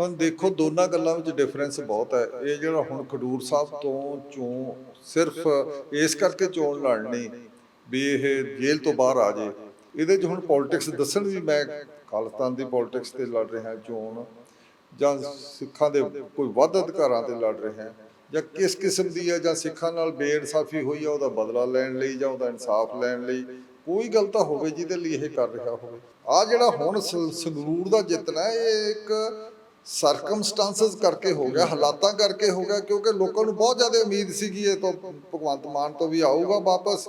ਹੁਣ ਦੇਖੋ, ਦੋਨਾਂ ਗੱਲਾਂ ਵਿੱਚ ਡਿਫਰੈਂਸ ਬਹੁਤ ਹੈ। ਇਹ ਜਿਹੜਾ ਹੁਣ ਖਡੂਰ ਸਾਹਿਬ ਤੋਂ ਚੋਣ ਸਿਰਫ ਇਸ ਕਰਕੇ ਚੋਣ ਲੜਨੀ ਵੀ ਇਹ ਜੇਲ੍ਹ ਤੋਂ ਬਾਹਰ ਆ ਜੇ। ਇਹਦੇ 'ਚ ਹੁਣ ਪੋਲਿਟਿਕਸ ਦੱਸਣ ਵੀ ਮੈਂ ਖਾਲਿਸਤਾਨ ਦੀ ਪੋਲਿਟਿਕਸ ਤੇ ਲੜ ਰਿਹਾ, ਚੋਣ, ਜਾਂ ਸਿੱਖਾਂ ਦੇ ਕੋਈ ਵੱਧ ਅਧਿਕਾਰਾਂ ਤੇ ਲੜ ਰਿਹਾ, ਜਾਂ ਕਿਸ ਕਿਸਮ ਦੀ ਹੈ ਜਾਂ ਸਿੱਖਾਂ ਨਾਲ ਬੇਇਨਸਾਫੀ ਹੋਈ ਹੈ ਉਹਦਾ ਬਦਲਾ ਲੈਣ ਲਈ, ਜਾਂ ਉਹਦਾ ਇਨਸਾਫ ਲੈਣ ਲਈ, ਕੋਈ ਗੱਲ ਤਾਂ ਹੋਵੇ ਜਿਹਦੇ ਲਈ ਇਹ ਕਰ ਰਿਹਾ ਹੋਵੇ। ਆ ਜਿਹੜਾ ਹੁਣ ਸ- ਸੰਗਰੂਰ ਦਾ ਜਿੱਤਣਾ, ਇਹ ਇੱਕ ਸਰਕਮਸਟੈਂਸਸ ਕਰਕੇ ਹੋ ਗਿਆ, ਹਾਲਾਤਾਂ ਕਰਕੇ ਹੋ ਗਿਆ, ਕਿਉਂਕਿ ਲੋਕਾਂ ਨੂੰ ਬਹੁਤ ਜ਼ਿਆਦਾ ਉਮੀਦ ਸੀਗੀ ਇਹ ਤੋਂ, ਭਗਵੰਤ ਮਾਨ ਤੋਂ ਵੀ ਆਊਗਾ ਵਾਪਸ।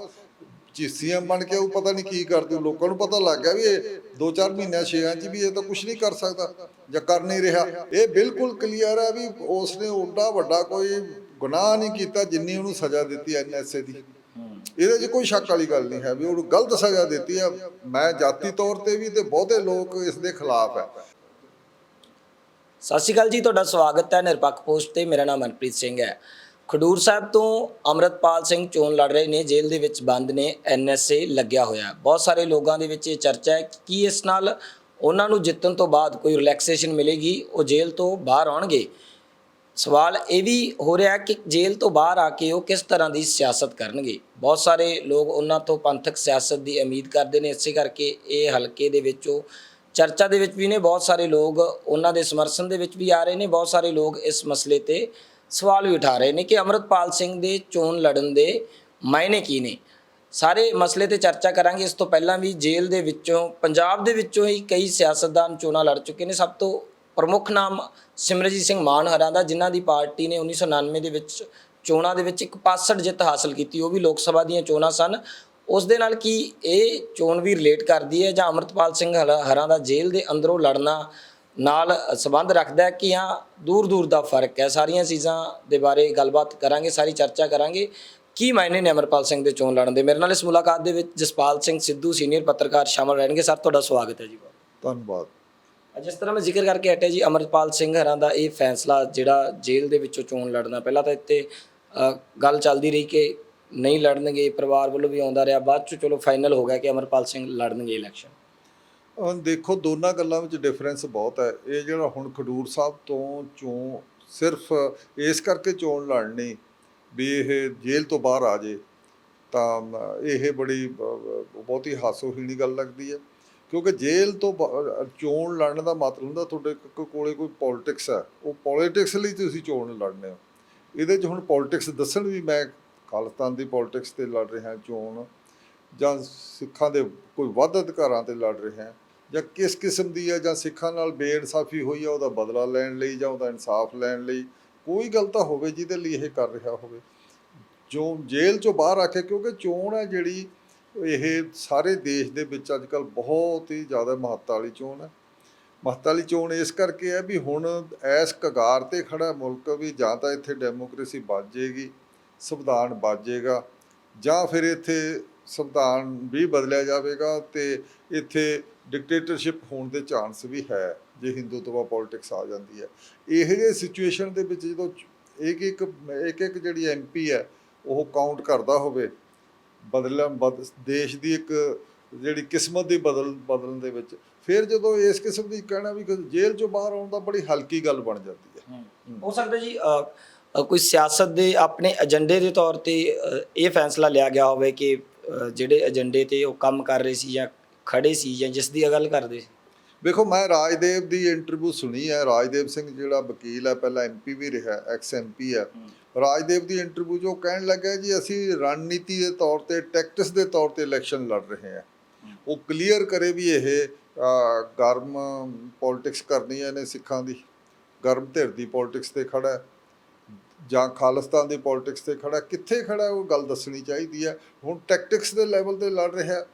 ਜੀ ਸੀਐਮ ਬਣ ਕੇ ਉਹ ਪਤਾ ਨਹੀਂ ਕੀ ਕਰ ਦੂ ਲੋਕਾਂ ਨੂੰ ਪਤਾ ਲੱਗ ਗਿਆ ਵੀ ਇਹ 2-4 ਮਹੀਨਿਆਂ ਛੇਆਂ 'ਚ ਵੀ ਇਹ ਤਾਂ ਕੁਝ ਨਹੀਂ ਕਰ ਸਕਦਾ ਜਾਂ ਕਰ ਨਹੀਂ ਰਿਹਾ। ਇਹ ਬਿਲਕੁਲ ਕਲੀਅਰ ਹੈ ਵੀ ਉਸਨੇ ਓਡਾ ਵੱਡਾ ਕੋਈ ਗੁਨਾਹ ਨਹੀਂ ਕੀਤਾ ਜਿੰਨੀ ਉਹਨੂੰ ਸਜ਼ਾ ਦਿੱਤੀ ਐਨਐਸਏ ਦੀ। ਇਹਦੇ 'ਚ ਕੋਈ ਸ਼ੱਕ ਵਾਲੀ ਗੱਲ ਨਹੀਂ ਹੈ ਵੀ ਉਹਨੂੰ ਗਲਤ ਸਜ਼ਾ ਦਿੱਤੀ ਹੈ ਮੈਂ ਜਾਤੀ ਤੌਰ ਤੇ ਵੀ ਤੇ ਬਹੁਤੇ ਲੋਕ ਇਸ ਦੇ ਖਿਲਾਫ ਹੈ। ਸਤਿ ਸ਼੍ਰੀ ਅਕਾਲ ਜੀ, ਤੁਹਾਡਾ ਸਵਾਗਤ ਹੈ ਨਿਰਪੱਖ ਪੋਸਟ ਤੇ। ਮੇਰਾ ਨਾਮ ਮਨਪ੍ਰੀਤ ਸਿੰਘ ਹੈ। ਖਡੂਰ ਸਾਹਿਬ ਤੋਂ ਅਮਰਤਪਾਲ ਸਿੰਘ ਚੋਣ ਲੜ ਰਹੇ ਨੇ। ਜੇਲ੍ਹ ਦੇ ਵਿੱਚ ਬੰਦ ਨੇ ਐਨਐਸਏ ਲੱਗਿਆ ਹੋਇਆ ਬਹੁਤ ਸਾਰੇ ਲੋਕਾਂ ਦੇ ਵਿੱਚ ਇਹ ਚਰਚਾ ਹੈ ਕਿ ਇਸ ਨਾਲ ਉਹਨਾਂ ਨੂੰ ਜਿੱਤਣ ਤੋਂ ਬਾਅਦ ਕੋਈ ਰਿਲੈਕਸੇਸ਼ਨ ਮਿਲੇਗੀ, ਉਹ ਜੇਲ੍ਹ ਤੋਂ ਬਾਹਰ ਆਉਣਗੇ। ਸਵਾਲ ਇਹ ਵੀ ਹੋ ਰਿਹਾ ਕਿ ਜੇਲ੍ਹ ਤੋਂ ਬਾਹਰ ਆ ਕੇ ਉਹ ਕਿਸ ਤਰ੍ਹਾਂ ਦੀ ਸਿਆਸਤ ਕਰਨਗੇ? ਬਹੁਤ ਸਾਰੇ ਲੋਕ ਉਹਨਾਂ ਤੋਂ ਪੰਥਕ ਸਿਆਸਤ ਦੀ ਉਮੀਦ ਕਰਦੇ ਨੇ। ਇਸੇ ਕਰਕੇ ਇਹ ਹਲਕੇ ਦੇ ਵਿੱਚ ਉਹ ਚਰਚਾ ਦੇ ਵਿੱਚ ਵੀ ਨੇ ਬਹੁਤ ਸਾਰੇ ਲੋਕ, ਉਹਨਾਂ ਦੇ ਸਮਰਥਨ ਦੇ ਵਿੱਚ ਵੀ ਆ ਰਹੇ ਨੇ, ਬਹੁਤ ਸਾਰੇ ਲੋਕ ਇਸ ਮਸਲੇ ਤੇ ਸਵਾਲ ਵੀ ਉਠਾ ਰਹੇ ਨੇ ਕਿ ਅਮਰਤਪਾਲ ਸਿੰਘ ਦੇ ਚੋਣ ਲੜਨ ਦੇ ਮਾਇਨੇ ਕੀ ਨੇ। ਸਾਰੇ ਮਸਲੇ ਤੇ ਚਰਚਾ ਕਰਾਂਗੇ, ਇਸ ਤੋਂ ਪਹਿਲਾਂ ਵੀ ਜੇਲ੍ਹ ਦੇ ਵਿੱਚੋਂ, ਪੰਜਾਬ ਦੇ ਵਿੱਚੋਂ ਹੀ ਕਈ ਸਿਆਸਤਦਾਨ ਚੋਣਾਂ ਲੜ ਚੁੱਕੇ ਨੇ। ਸਭ ਤੋਂ ਪ੍ਰਮੁੱਖ ਨਾਮ ਸਿਮਰਜੀਤ ਸਿੰਘ ਮਾਨ ਹਰਾਂ ਦਾ, ਜਿਨ੍ਹਾਂ ਦੀ ਪਾਰਟੀ ਨੇ 1999 ਦੇ ਵਿੱਚ ਚੋਣਾਂ ਦੇ ਵਿੱਚ ਇੱਕ ਪਾਸੜ ਜਿੱਤ ਹਾਸਲ ਕੀਤੀ, ਉਹ ਵੀ ਲੋਕ ਸਭਾ ਦੀਆਂ ਚੋਣਾਂ ਸਨ। ਉਸ ਦੇ ਨਾਲ ਕੀ ਇਹ ਚੋਣ ਵੀ ਰਿਲੇਟ ਕਰਦੀ ਹੈ ਜਾਂ ਅਮਰਤਪਾਲ ਸਿੰਘ ਹਰਾਂ ਦਾ ਜੇਲ੍ਹ ਦੇ ਅੰਦਰੋਂ ਲੜਨਾ ਨਾਲ ਸੰਬੰਧ ਰੱਖਦਾ ਹੈ ਕਿ ਹਾਂ ਦੂਰ ਦੂਰ ਦਾ ਫ਼ਰਕ ਹੈ। ਸਾਰੀਆਂ ਚੀਜ਼ਾਂ ਦੇ ਬਾਰੇ ਗੱਲਬਾਤ ਕਰਾਂਗੇ ਸਾਰੀ ਚਰਚਾ ਕਰਾਂਗੇ। ਕੀ ਮਾਇਨੇ ਨੇ ਅਮਰਪਾਲ ਸਿੰਘ ਦੇ ਚੋਣ ਲੜਨ ਦੇ? ਮੇਰੇ ਨਾਲ ਇਸ ਮੁਲਾਕਾਤ ਦੇ ਵਿੱਚ ਜਸਪਾਲ ਸਿੰਘ ਸਿੱਧੂ ਸੀਨੀਅਰ ਪੱਤਰਕਾਰ ਸ਼ਾਮਲ ਰਹਿਣਗੇ। ਸਰ ਤੁਹਾਡਾ ਸਵਾਗਤ ਹੈ ਜੀ ਧੰਨਵਾਦ। ਜਿਸ ਤਰ੍ਹਾਂ ਮੈਂ ਜ਼ਿਕਰ ਕਰਕੇ ਹਟਿਆ ਜੀ ਅਮਰਪਾਲ ਸਿੰਘ ਹਰਾਂ ਦਾ ਇਹ ਫੈਸਲਾ ਜਿਹੜਾ ਜੇਲ੍ਹ ਦੇ ਵਿੱਚੋਂ ਚੋਣ ਲੜਨਾ। ਪਹਿਲਾਂ ਤਾਂ ਇੱਥੇ ਗੱਲ ਚੱਲਦੀ ਰਹੀ ਕਿ ਨਹੀਂ ਲੜਨਗੇ, ਪਰਿਵਾਰ ਵੱਲੋਂ ਵੀ ਆਉਂਦਾ ਰਿਹਾ। ਬਾਅਦ ਚ ਚਲੋ ਫਾਈਨਲ ਹੋ ਗਿਆ ਕਿ ਅਮਰਪਾਲ ਸਿੰਘ ਲੜਨਗੇ ਇਲੈਕਸ਼ਨ ਹੁਣ ਦੇਖੋ, ਦੋਨਾਂ ਗੱਲਾਂ ਵਿੱਚ ਡਿਫਰੈਂਸ ਬਹੁਤ ਹੈ। ਇਹ ਜਿਹੜਾ ਹੁਣ ਖਡੂਰ ਸਾਹਿਬ ਤੋਂ ਚੋਣ ਸਿਰਫ ਇਸ ਕਰਕੇ ਚੋਣ ਲੜਨੀ ਵੀ ਇਹ ਜੇਲ੍ਹ ਤੋਂ ਬਾਹਰ ਆ ਜੇ, ਤਾਂ ਇਹ ਬੜੀ ਬ- ਬ- ਬਹੁਤੀ ਹਾਸੋਹੀਣੀ ਗੱਲ ਲੱਗਦੀ ਹੈ। ਕਿਉਂਕਿ ਜੇਲ੍ਹ ਤੋਂ ਬਾ- ਚੋਣ ਲੜਨ ਦਾ ਮਤਲਬ ਹੁੰਦਾ ਤੁਹਾਡੇ ਕ- ਕੋਲੇ ਕੋਈ ਪੋਲਿਟਿਕਸ ਹੈ। ਉਹ ਪੋਲਿਟਿਕਸ ਲਈ ਤੁਸੀਂ ਚੋਣ ਲੜਨੇ ਹੋ। ਇਹਦੇ 'ਚ ਹੁਣ ਪੋਲਿਟਿਕਸ ਦੱਸਣ ਵੀ ਮੈਂ ਖਾਲਿਸਤਾਨ ਦੀ ਪੋਲਿਟਿਕਸ ਤੇ ਲੜ ਰਿਹਾ, ਚੋਣ ਜਾਂ ਸਿੱਖਾਂ ਦੇ ਕੋਈ ਵੱਧ ਅਧਿਕਾਰਾਂ ਤੇ ਲੜ ਰਿਹਾ, ਜਾਂ ਕਿਸ ਕਿਸਮ ਦੀ ਹੈ, ਜਾਂ ਸਿੱਖਾਂ ਨਾਲ ਬੇਇਨਸਾਫੀ ਹੋਈ ਹੈ ਉਹਦਾ ਬਦਲਾ ਲੈਣ ਲਈ ਜਾਂ ਉਹਦਾ ਇਨਸਾਫ ਲੈਣ ਲਈ, ਕੋਈ ਗੱਲ ਤਾਂ ਹੋਵੇ ਜਿਹਦੇ ਲਈ ਇਹ ਕਰ ਰਿਹਾ ਹੋਵੇ। ਜੋ ਜੇਲ੍ਹ ਚੋਂ ਬਾਹਰ ਆ ਕੇ, ਕਿਉਂਕਿ ਚੋਣ ਹੈ ਜਿਹੜੀ, ਇਹ ਸਾਰੇ ਦੇਸ਼ ਦੇ ਵਿੱਚ ਅੱਜ ਕੱਲ ਬਹੁਤ ਹੀ ਜ਼ਿਆਦਾ ਮਹੱਤਤਾ ਵਾਲੀ ਚੋਣ ਹੈ। ਮਹੱਤਤਾ ਵਾਲੀ ਚੋਣ ਇਸ ਕਰਕੇ ਹੈ ਵੀ ਹੁਣ ਐਸ ਕਗਾਰ ਤੇ ਖੜਾ ਮੁਲਕ ਵੀ ਜਾਂ ਤਾਂ ਇੱਥੇ ਡੈਮੋਕ੍ਰੇਸੀ ਬਚ ਜਾਏਗੀ ਸੰਵਿਧਾਨ ਬਚ ਜਾਂ ਫਿਰ ਇੱਥੇ ਸੰਵਿਧਾਨ ਵੀ ਬਦਲਿਆ ਜਾਵੇਗਾ ਤੇ ਇੱਥੇ ਡਿਕਟੇਟਰਸ਼ਿਪ ਹੋਣ ਦੇ ਚਾਂਸ ਵੀ ਹੈ, ਜੇ ਹਿੰਦੂਤਵਾ ਪੋਲਿਟਿਕਸ ਆ ਜਾਂਦੀ ਹੈ। ਇਹੋ ਜਿਹੇ ਸਿਚੁਏਸ਼ਨ ਦੇ ਵਿੱਚ ਜਦੋਂ ਇੱਕ ਇੱਕ ਇੱਕ ਇੱਕ ਜਿਹੜੀ ਐਮਪੀ ਹੈ, ਉਹ ਕਾਊਂਟ ਕਰਦਾ ਹੋਵੇ, ਬਦਲਣ, ਬਦ, ਦੇਸ਼ ਦੀ ਇੱਕ ਜਿਹੜੀ ਕਿਸਮਤ ਦੀ ਬਦਲ, ਬਦਲਣ ਦੇ ਵਿੱਚ, ਫਿਰ ਜਦੋਂ ਇਸ ਕਿਸਮ ਦੀ ਕਹਿਣਾ ਵੀ ਜੇਲ੍ਹ ਚੋਂ ਬਾਹਰ ਆਉਣ ਦਾ ਬੜੀ ਹਲਕੀ ਗੱਲ ਬਣ ਜਾਂਦੀ ਹੈ। ਹੋ। ਸਕਦਾ ਜੀ ਕੋਈ ਸਿਆਸਤ ਦੇ ਆਪਣੇ ਏਜੰਡੇ ਦੇ ਤੌਰ ਤੇ ਇਹ ਫੈਸਲਾ ਲਿਆ ਗਿਆ ਹੋਵੇ ਕਿ ਜਿਹੜੇ ਏਜੰਡੇ ਤੇ ਉਹ ਕੰਮ ਕਰ ਰਹੇ ਸੀ ਜਾਂ ਖੜੇ ਸੀ ਜਾਂ ਜਿਸ ਦੀ ਗੱਲ ਕਰਦੇ ਸੀ? ਵੇਖੋ ਮੈਂ ਰਾਜਦੇਵ ਦੀ ਇੰਟਰਵਿਊ ਸੁਣੀ ਹੈ। ਰਾਜਦੇਵ ਸਿੰਘ ਜਿਹੜਾ ਵਕੀਲ ਹੈ ਪਹਿਲਾਂ ਐਮਪੀ ਵੀ ਰਿਹਾ ਐਕਸ ਐਮਪੀ ਹੈ। ਰਾਜਦੇਵ ਦੀ ਇੰਟਰਵਿਊ ਉਹ ਕਹਿਣ ਲੱਗਾ ਜੀ ਅਸੀਂ ਰਣਨੀਤੀ ਦੇ ਤੌਰ ਤੇ ਟੈਕਟਿਕਸ ਦੇ ਤੌਰ ਤੇ ਇਲੈਕਸ਼ਨ ਲੜ ਰਹੇ ਹਾਂ। ਉਹ ਕਲੀਅਰ ਕਰੇ ਵੀ ਇਹ ਗਰਮ ਪੋਲਿਟਿਕਸ ਕਰਨੀ ਹੈ ਇਹਨੇ ਸਿੱਖਾਂ ਦੀ। ਗਰਮ ਧਿਰ ਦੀ ਪੋਲਿਟਿਕਸ ਤੇ ਖੜਾ ਹੈ। ਜਾਂ ਖਾਲਿਸਤਾਨ ਦੀ ਪੋਲਿਟਿਕਸ ਤੇ ਖੜਾ, ਕਿੱਥੇ ਖੜਾ ਉਹ ਗੱਲ ਦੱਸਣੀ ਚਾਹੀਦੀ ਹੈ। ਹੁਣ ਟੈਕਟਿਕਸ ਦੇ ਲੈਵਲ ਤੇ ਲੜ ਰਿਹਾ,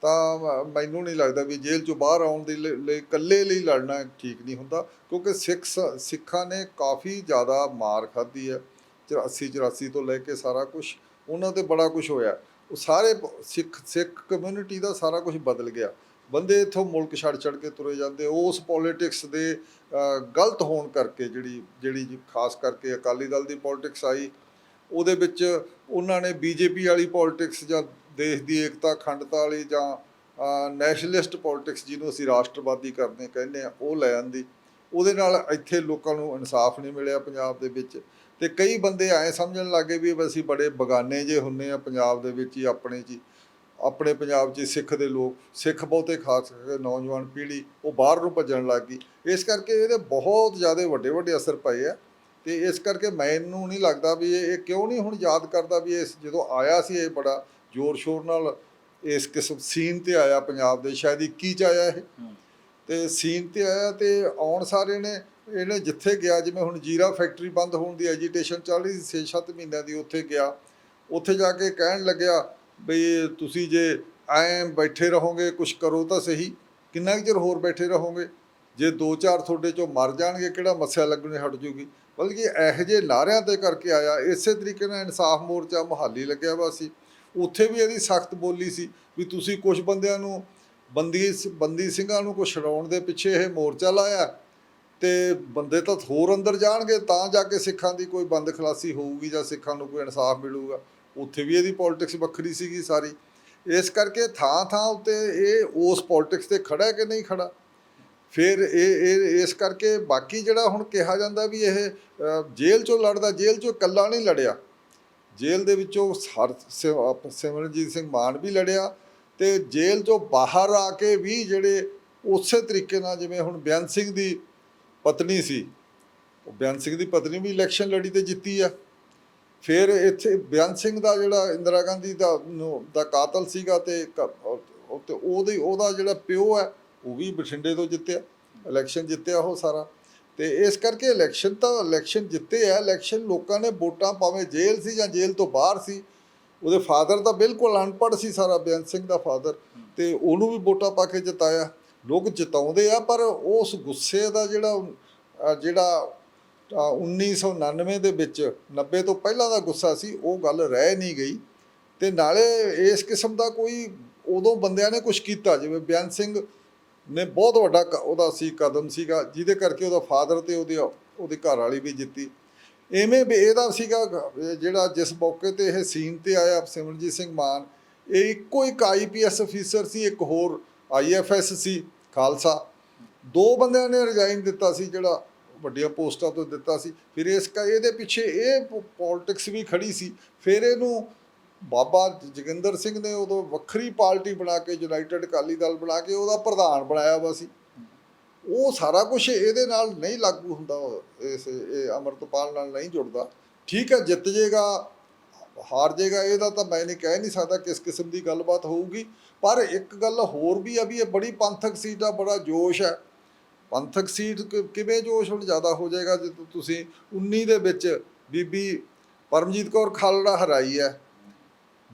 ਤਾਂ ਮੈਨੂੰ ਨਹੀਂ ਲੱਗਦਾ ਵੀ ਜੇਲ੍ਹ ਚੋਂ ਬਾਹਰ ਆਉਣ ਦੇ ਲਈ ਲਈ- ਇਕੱਲੇ ਲਈ ਲੜਨਾ ਠੀਕ ਨਹੀਂ ਹੁੰਦਾ, ਕਿਉਂਕਿ ਸਿੱਖ ਸ- ਸਿੱਖਾਂ ਨੇ ਕਾਫੀ ਜ਼ਿਆਦਾ ਮਾਰ ਖਾਧੀ ਹੈ। 84 84 ਤੋਂ ਲੈ ਕੇ ਸਾਰਾ ਕੁਝ ਉਹਨਾਂ ਤੇ ਬੜਾ ਕੁਝ ਹੋਇਆ। ਉਹ ਸਾਰੇ ਪ- ਸਿੱਖ ਸਿੱਖ ਕਮਿਊਨਿਟੀ ਦਾ ਸਾਰਾ ਕੁਝ ਬਦਲ ਗਿਆ। ਬੰਦੇ ਇਥੋਂ ਮੁਲਕ ਛੱਡ ਛੱਡ ਕੇ ਤੁਰੇ ਜਾਂਦੇ, ਉਸ ਪੋਲਿਟਿਕਸ ਦੇ ਗਲਤ ਹੋਣ ਕਰਕੇ ਜਿਹੜੀ ਜਿਹੜੀ ਖਾਸ ਕਰਕੇ ਅਕਾਲੀ ਦਲ ਦੀ ਪੋਲਿਟਿਕਸ ਆਈ, ਉਹਦੇ ਵਿੱਚ ਉਹਨਾਂ ਨੇ ਬੀਜੇਪੀ ਵਾਲੀ ਪੋਲਿਟਿਕਸ ਜਾਂ ਦੇਸ਼ ਦੀ ਏਕਤਾ, ਅਖੰਡਤਾ ਵਾਲੀ ਜਾਂ ਨੈਸ਼ਨਲਿਸਟ ਪੋਲਿਟਿਕਸ ਜਿਹਨੂੰ ਅਸੀਂ ਰਾਸ਼ਟਰਵਾਦੀ ਕਰਦੇ ਕਹਿੰਦੇ ਆ, ਉਹ ਲੈ ਆਂਦੀ। ਉਹਦੇ ਨਾਲ ਇੱਥੇ ਲੋਕਾਂ ਨੂੰ ਇਨਸਾਫ ਨਹੀਂ ਮਿਲਿਆ ਪੰਜਾਬ ਦੇ ਵਿੱਚ। ਤੇ ਕਈ ਬੰਦੇ ਐਂ ਸਮਝਣ ਲੱਗੇ ਵੀ ਅਸੀਂ ਬੜੇ ਬਗਾਨੇ ਜੇ ਹੁੰਨੇ ਆ ਪੰਜਾਬ ਦੇ ਵਿੱਚ ਹੀ ਆਪਣੇ ਜੀ। ਆਪਣੇ ਪੰਜਾਬ 'ਚ ਹੀ ਸਿੱਖ ਦੇ ਲੋਕ ਸਿੱਖ ਬਹੁਤੇ ਖਾਸ ਕਰਕੇ ਨੌਜਵਾਨ ਪੀੜ੍ਹੀ ਉਹ ਬਾਹਰ ਨੂੰ ਭੱਜਣ ਲੱਗ ਗਈ। ਇਸ ਕਰਕੇ ਇਹਦੇ ਬਹੁਤ ਜ਼ਿਆਦਾ ਵੱਡੇ ਵੱਡੇ ਅਸਰ ਪਏ ਆ ਤੇ ਇਸ ਕਰਕੇ ਮੈਨੂੰ ਨਹੀਂ ਲੱਗਦਾ ਵੀ ਇਹ ਕਿਉਂ ਨਹੀਂ ਹੁਣ ਯਾਦ ਕਰਦਾ ਵੀ ਇਸ ਜਦੋਂ ਆਇਆ ਸੀ ਇਹ ਬੜਾ ਜ਼ੋਰ ਸ਼ੋਰ ਨਾਲ ਇਸ ਕਿਸਮ ਸੀਨ ਤੇ ਆਇਆ ਪੰਜਾਬ ਦੇ ਸ਼ਾਇਦ 21 ਚ ਆਇਆ ਇਹ। ਤੇ ਸੀਨ ਤੇ ਆਇਆ ਤੇ ਆਉਣ ਸਾਰੇ ਨੇ ਇਹਨੇ ਜਿੱਥੇ ਗਿਆ ਜਿਵੇਂ ਹੁਣ ਜੀਰਾ ਫੈਕਟਰੀ ਬੰਦ ਹੋਣ ਦੀ ਐਜੀਟੇਸ਼ਨ ਚੱਲ ਰਹੀ ਸੀ 6-7 ਮਹੀਨਿਆਂ ਦੀ ਉੱਥੇ ਗਿਆ। ਉੱਥੇ ਜਾ ਕੇ ਕਹਿਣ ਲੱਗਿਆ ਬਈ ਤੁਸੀਂ ਜੇ ਐਂ ਬੈਠੇ ਰਹੋਗੇ ਕੁਝ ਕਰੋ ਤਾਂ ਸਹੀ। ਕਿੰਨਾ ਕੁ ਚਿਰ ਹੋਰ ਬੈਠੇ ਰਹੋਗੇ? ਜੇ ਦੋ ਚਾਰ ਤੁਹਾਡੇ ਚੋਂ ਮਰ ਜਾਣਗੇ, ਕਿਹੜਾ ਮੱਸਿਆ ਲੱਗਣੇ ਹਟ ਜੂਗੀ? ਬਲਕਿ ਇਹੋ ਜਿਹੇ ਨਾਰਿਆਂ ਤੇ ਕਰਕੇ ਆਇਆ, ਇਸੇ ਤਰੀਕੇ ਨਾਲ ਇਨਸਾਫ ਮੋਰਚਾ ਮੁਹਾਲੀ ਲੱਗਿਆ ਵਾ ਸੀ। ਉੱਥੇ ਵੀ ਇਹਦੀ ਸਖਤ ਬੋਲੀ ਸੀ ਵੀ ਤੁਸੀਂ ਕੁਝ ਬੰਦਿਆਂ ਨੂੰ, ਬੰਦੀ ਬੰਦੀ ਸਿੰਘਾਂ ਨੂੰ ਕੁਛ ਛਡਾਉਣ ਦੇ ਪਿੱਛੇ ਇਹ ਮੋਰਚਾ ਲਾਇਆ ਤੇ ਬੰਦੇ ਤਾਂ ਹੋਰ ਅੰਦਰ ਜਾਣਗੇ, ਤਾਂ ਜਾ ਕੇ ਸਿੱਖਾਂ ਦੀ ਕੋਈ ਬੰਦ ਖਲਾਸੀ ਹੋਊਗੀ ਜਾਂ ਸਿੱਖਾਂ ਨੂੰ ਕੋਈ ਇਨਸਾਫ ਮਿਲੂਗਾ। ਉੱਥੇ ਵੀ ਇਹਦੀ ਪੋਲਿਟਿਕਸ ਵੱਖਰੀ ਸੀਗੀ ਸਾਰੀ। ਇਸ ਕਰਕੇ ਥਾਂ ਥਾਂ ਉੱਤੇ ਇਹ ਉਸ ਪੋਲਿਟਿਕਸ ਤੇ ਖੜਾ ਹੈ ਕਿ ਨਹੀਂ ਖੜਾ? ਫਿਰ ਇਹ ਇਹ, ਇਸ ਕਰਕੇ ਬਾਕੀ ਜਿਹੜਾ ਹੁਣ ਕਿਹਾ ਜਾਂਦਾ ਵੀ ਇਹ ਜੇਲ੍ਹ ਚੋਂ ਲੜਦਾ, ਜੇਲ੍ਹ ਚੋਂ ਇਕੱਲਾ ਨਹੀਂ ਲੜਿਆ। ਜੇਲ੍ਹ ਦੇ ਵਿੱਚੋਂ ਹਰ ਸਿ- ਸਿਮਰਨਜੀਤ ਸਿੰਘ ਮਾਨ ਵੀ ਲੜਿਆ ਤੇ ਜੇਲ੍ਹ ਚੋਂ ਬਾਹਰ ਆ ਕੇ ਵੀ ਜਿਹੜੇ ਉਸੇ ਤਰੀਕੇ ਨਾਲ ਜਿਵੇਂ ਹੁਣ ਬਿਆਨ ਸਿੰਘ ਦੀ ਪਤਨੀ ਸੀ, ਉਹ ਬਿਆਨ ਸਿੰਘ ਦੀ ਪਤਨੀ ਵੀ ਇਲੈਕਸ਼ਨ ਲੜੀ ਤੇ ਜਿੱਤੀ ਆ। ਫਿਰ ਇੱਥੇ ਬਿਆਨ ਸਿੰਘ ਦਾ ਜਿਹੜਾ ਇੰਦਰਾ ਗਾਂਧੀ ਦਾ ਦਾ ਕਾਤਲ ਸੀਗਾ ਤੇ ਕ- ਤੇ ਉਹਦੀ, ਉਹਦਾ ਜਿਹੜਾ ਪਿਓ ਹੈ, ਉਹ ਵੀ ਬਠਿੰਡੇ ਤੋਂ ਜਿੱਤਿਆ ਇਲੈਕਸ਼ਨ ਜਿੱਤਿਆ ਉਹ ਸਾਰਾ। ਤੇ ਇਸ ਕਰਕੇ ਇਲੈਕਸ਼ਨ ਤਾਂ ਇਲੈਕਸ਼ਨ ਜਿੱਤੇ ਆ ਇਲੈਕਸ਼ਨ ਲੋਕਾਂ ਨੇ ਵੋਟਾਂ ਪਾਵੇਂ ਜੇਲ੍ਹ ਸੀ ਜਾਂ ਜੇਲ੍ਹ ਤੋਂ ਬਾਹਰ ਸੀ, ਉਹਦੇ ਫਾਦਰ ਤਾਂ ਬਿਲਕੁਲ ਅਨਪੜ੍ਹ ਸੀ ਸਾਰਾ ਬੇਅੰਤ ਸਿੰਘ ਦਾ ਫਾਦਰ ਤੇ ਉਹਨੂੰ ਵੀ ਵੋਟਾਂ ਪਾ ਕੇ ਜਿਤਾਇਆ। ਲੋਕ ਜਿਤਾਉਂਦੇ ਆ, ਪਰ ਉਸ ਗੁੱਸੇ ਦਾ ਜਿਹੜਾ ਜਿਹੜਾ 1999 ਦੇ ਵਿੱਚ 90 ਤੋਂ ਪਹਿਲਾਂ ਦਾ ਗੁੱਸਾ ਸੀ, ਉਹ ਗੱਲ ਰਹਿ ਨਹੀਂ ਗਈ। ਤੇ ਨਾਲੇ ਇਸ ਕਿਸਮ ਦਾ ਕੋਈ ਉਦੋਂ ਬੰਦਿਆਂ ਨੇ ਕੁਝ ਕੀਤਾ, ਜਿਵੇਂ ਬਿਆਨ ਸਿੰਘ ਨੇ ਬਹੁਤ ਵੱਡਾ ਕ- ਉਹਦਾ ਸੀ, ਕਦਮ ਸੀਗਾ, ਜਿਹਦੇ ਕਰਕੇ ਉਹਦਾ ਫਾਦਰ ਤੇ ਉਹਦੀ ਉਹਦੀ ਘਰ ਵਾਲੀ ਵੀ ਜਿੱਤੀ। ਐਵੇਂ ਵੀ ਇਹਦਾ ਸੀਗਾ ਜਿਹੜਾ ਜਿਸ ਮੌਕੇ ਤੇ ਇਹ ਸੀਨ ਤੇ ਆਇਆ ਸਿਮਰਜੀਤ ਸਿੰਘ ਮਾਨ, ਇਹ ਇੱਕੋ ਇੱਕ ਆਈਪੀਐਸ ਅਫੀਸਰ ਸੀ, ਇੱਕ ਹੋਰ ਆਈਐਫਐਸ ਸੀ, ਖਾਲਸਾ। ਦੋ ਬੰਦਿਆਂ ਨੇ ਰਿਜ਼ਾਈਨ ਦਿੱਤਾ ਸੀ ਜਿਹੜਾ ਵੱਡੀਆਂ ਪੋਸਟਾਂ ਤੋਂ ਦਿੱਤਾ ਸੀ। ਫਿਰ ਇਸ ਕਾ, ਇਹਦੇ ਪਿੱਛੇ ਇਹ ਪੋਲਿਟਿਕਸ ਵੀ ਖੜੀ ਸੀ। ਫਿਰ ਇਹਨੂੰ ਬਾਬਾ ਜੋਗਿੰਦਰ ਸਿੰਘ ਨੇ ਉਦੋਂ ਵੱਖਰੀ ਪਾਰਟੀ ਬਣਾ ਕੇ ਯੂਨਾਈਟਿਡ ਅਕਾਲੀ ਦਲ ਬਣਾ ਕੇ ਉਹਦਾ ਪ੍ਰਧਾਨ ਬਣਾਇਆ ਵਾ ਸੀ। ਉਹ ਸਾਰਾ ਕੁਝ ਇਹਦੇ ਨਾਲ ਨਹੀਂ ਲਾਗੂ ਹੁੰਦਾ, ਇਸ, ਇਹ ਅਮਰਤਪਾਲ ਨਾਲ ਨਹੀਂ ਜੁੜਦਾ। ਠੀਕ ਹੈ, ਜਿੱਤ ਜੇਗਾ, ਹਾਰ ਜੇਗਾ, ਇਹਦਾ ਤਾਂ ਮੈਂ ਨਹੀਂ ਕਹਿ ਨਹੀਂ ਸਕਦਾ ਕਿਸ ਕਿਸਮ ਦੀ ਗੱਲਬਾਤ ਹੋਊਗੀ। ਪਰ ਇੱਕ ਗੱਲ ਹੋਰ ਵੀ ਆ ਵੀ ਇਹ ਬੜੀ ਪੰਥਕ ਸੀਟ ਦਾ ਬੜਾ ਜੋਸ਼ ਹੈ। ਪੰਥਕ ਸੀਟ ਕਿ- ਕਿਵੇਂ ਜੋਸ਼ ਹੁਣ ਜ਼ਿਆਦਾ ਹੋ ਜਾਏਗਾ ਜੇ ਤੁਸੀਂ 19 ਦੇ ਵਿੱਚ ਬੀਬੀ ਪਰਮਜੀਤ ਕੌਰ ਖਾਲੜਾ ਹਰਾਈ ਹੈ।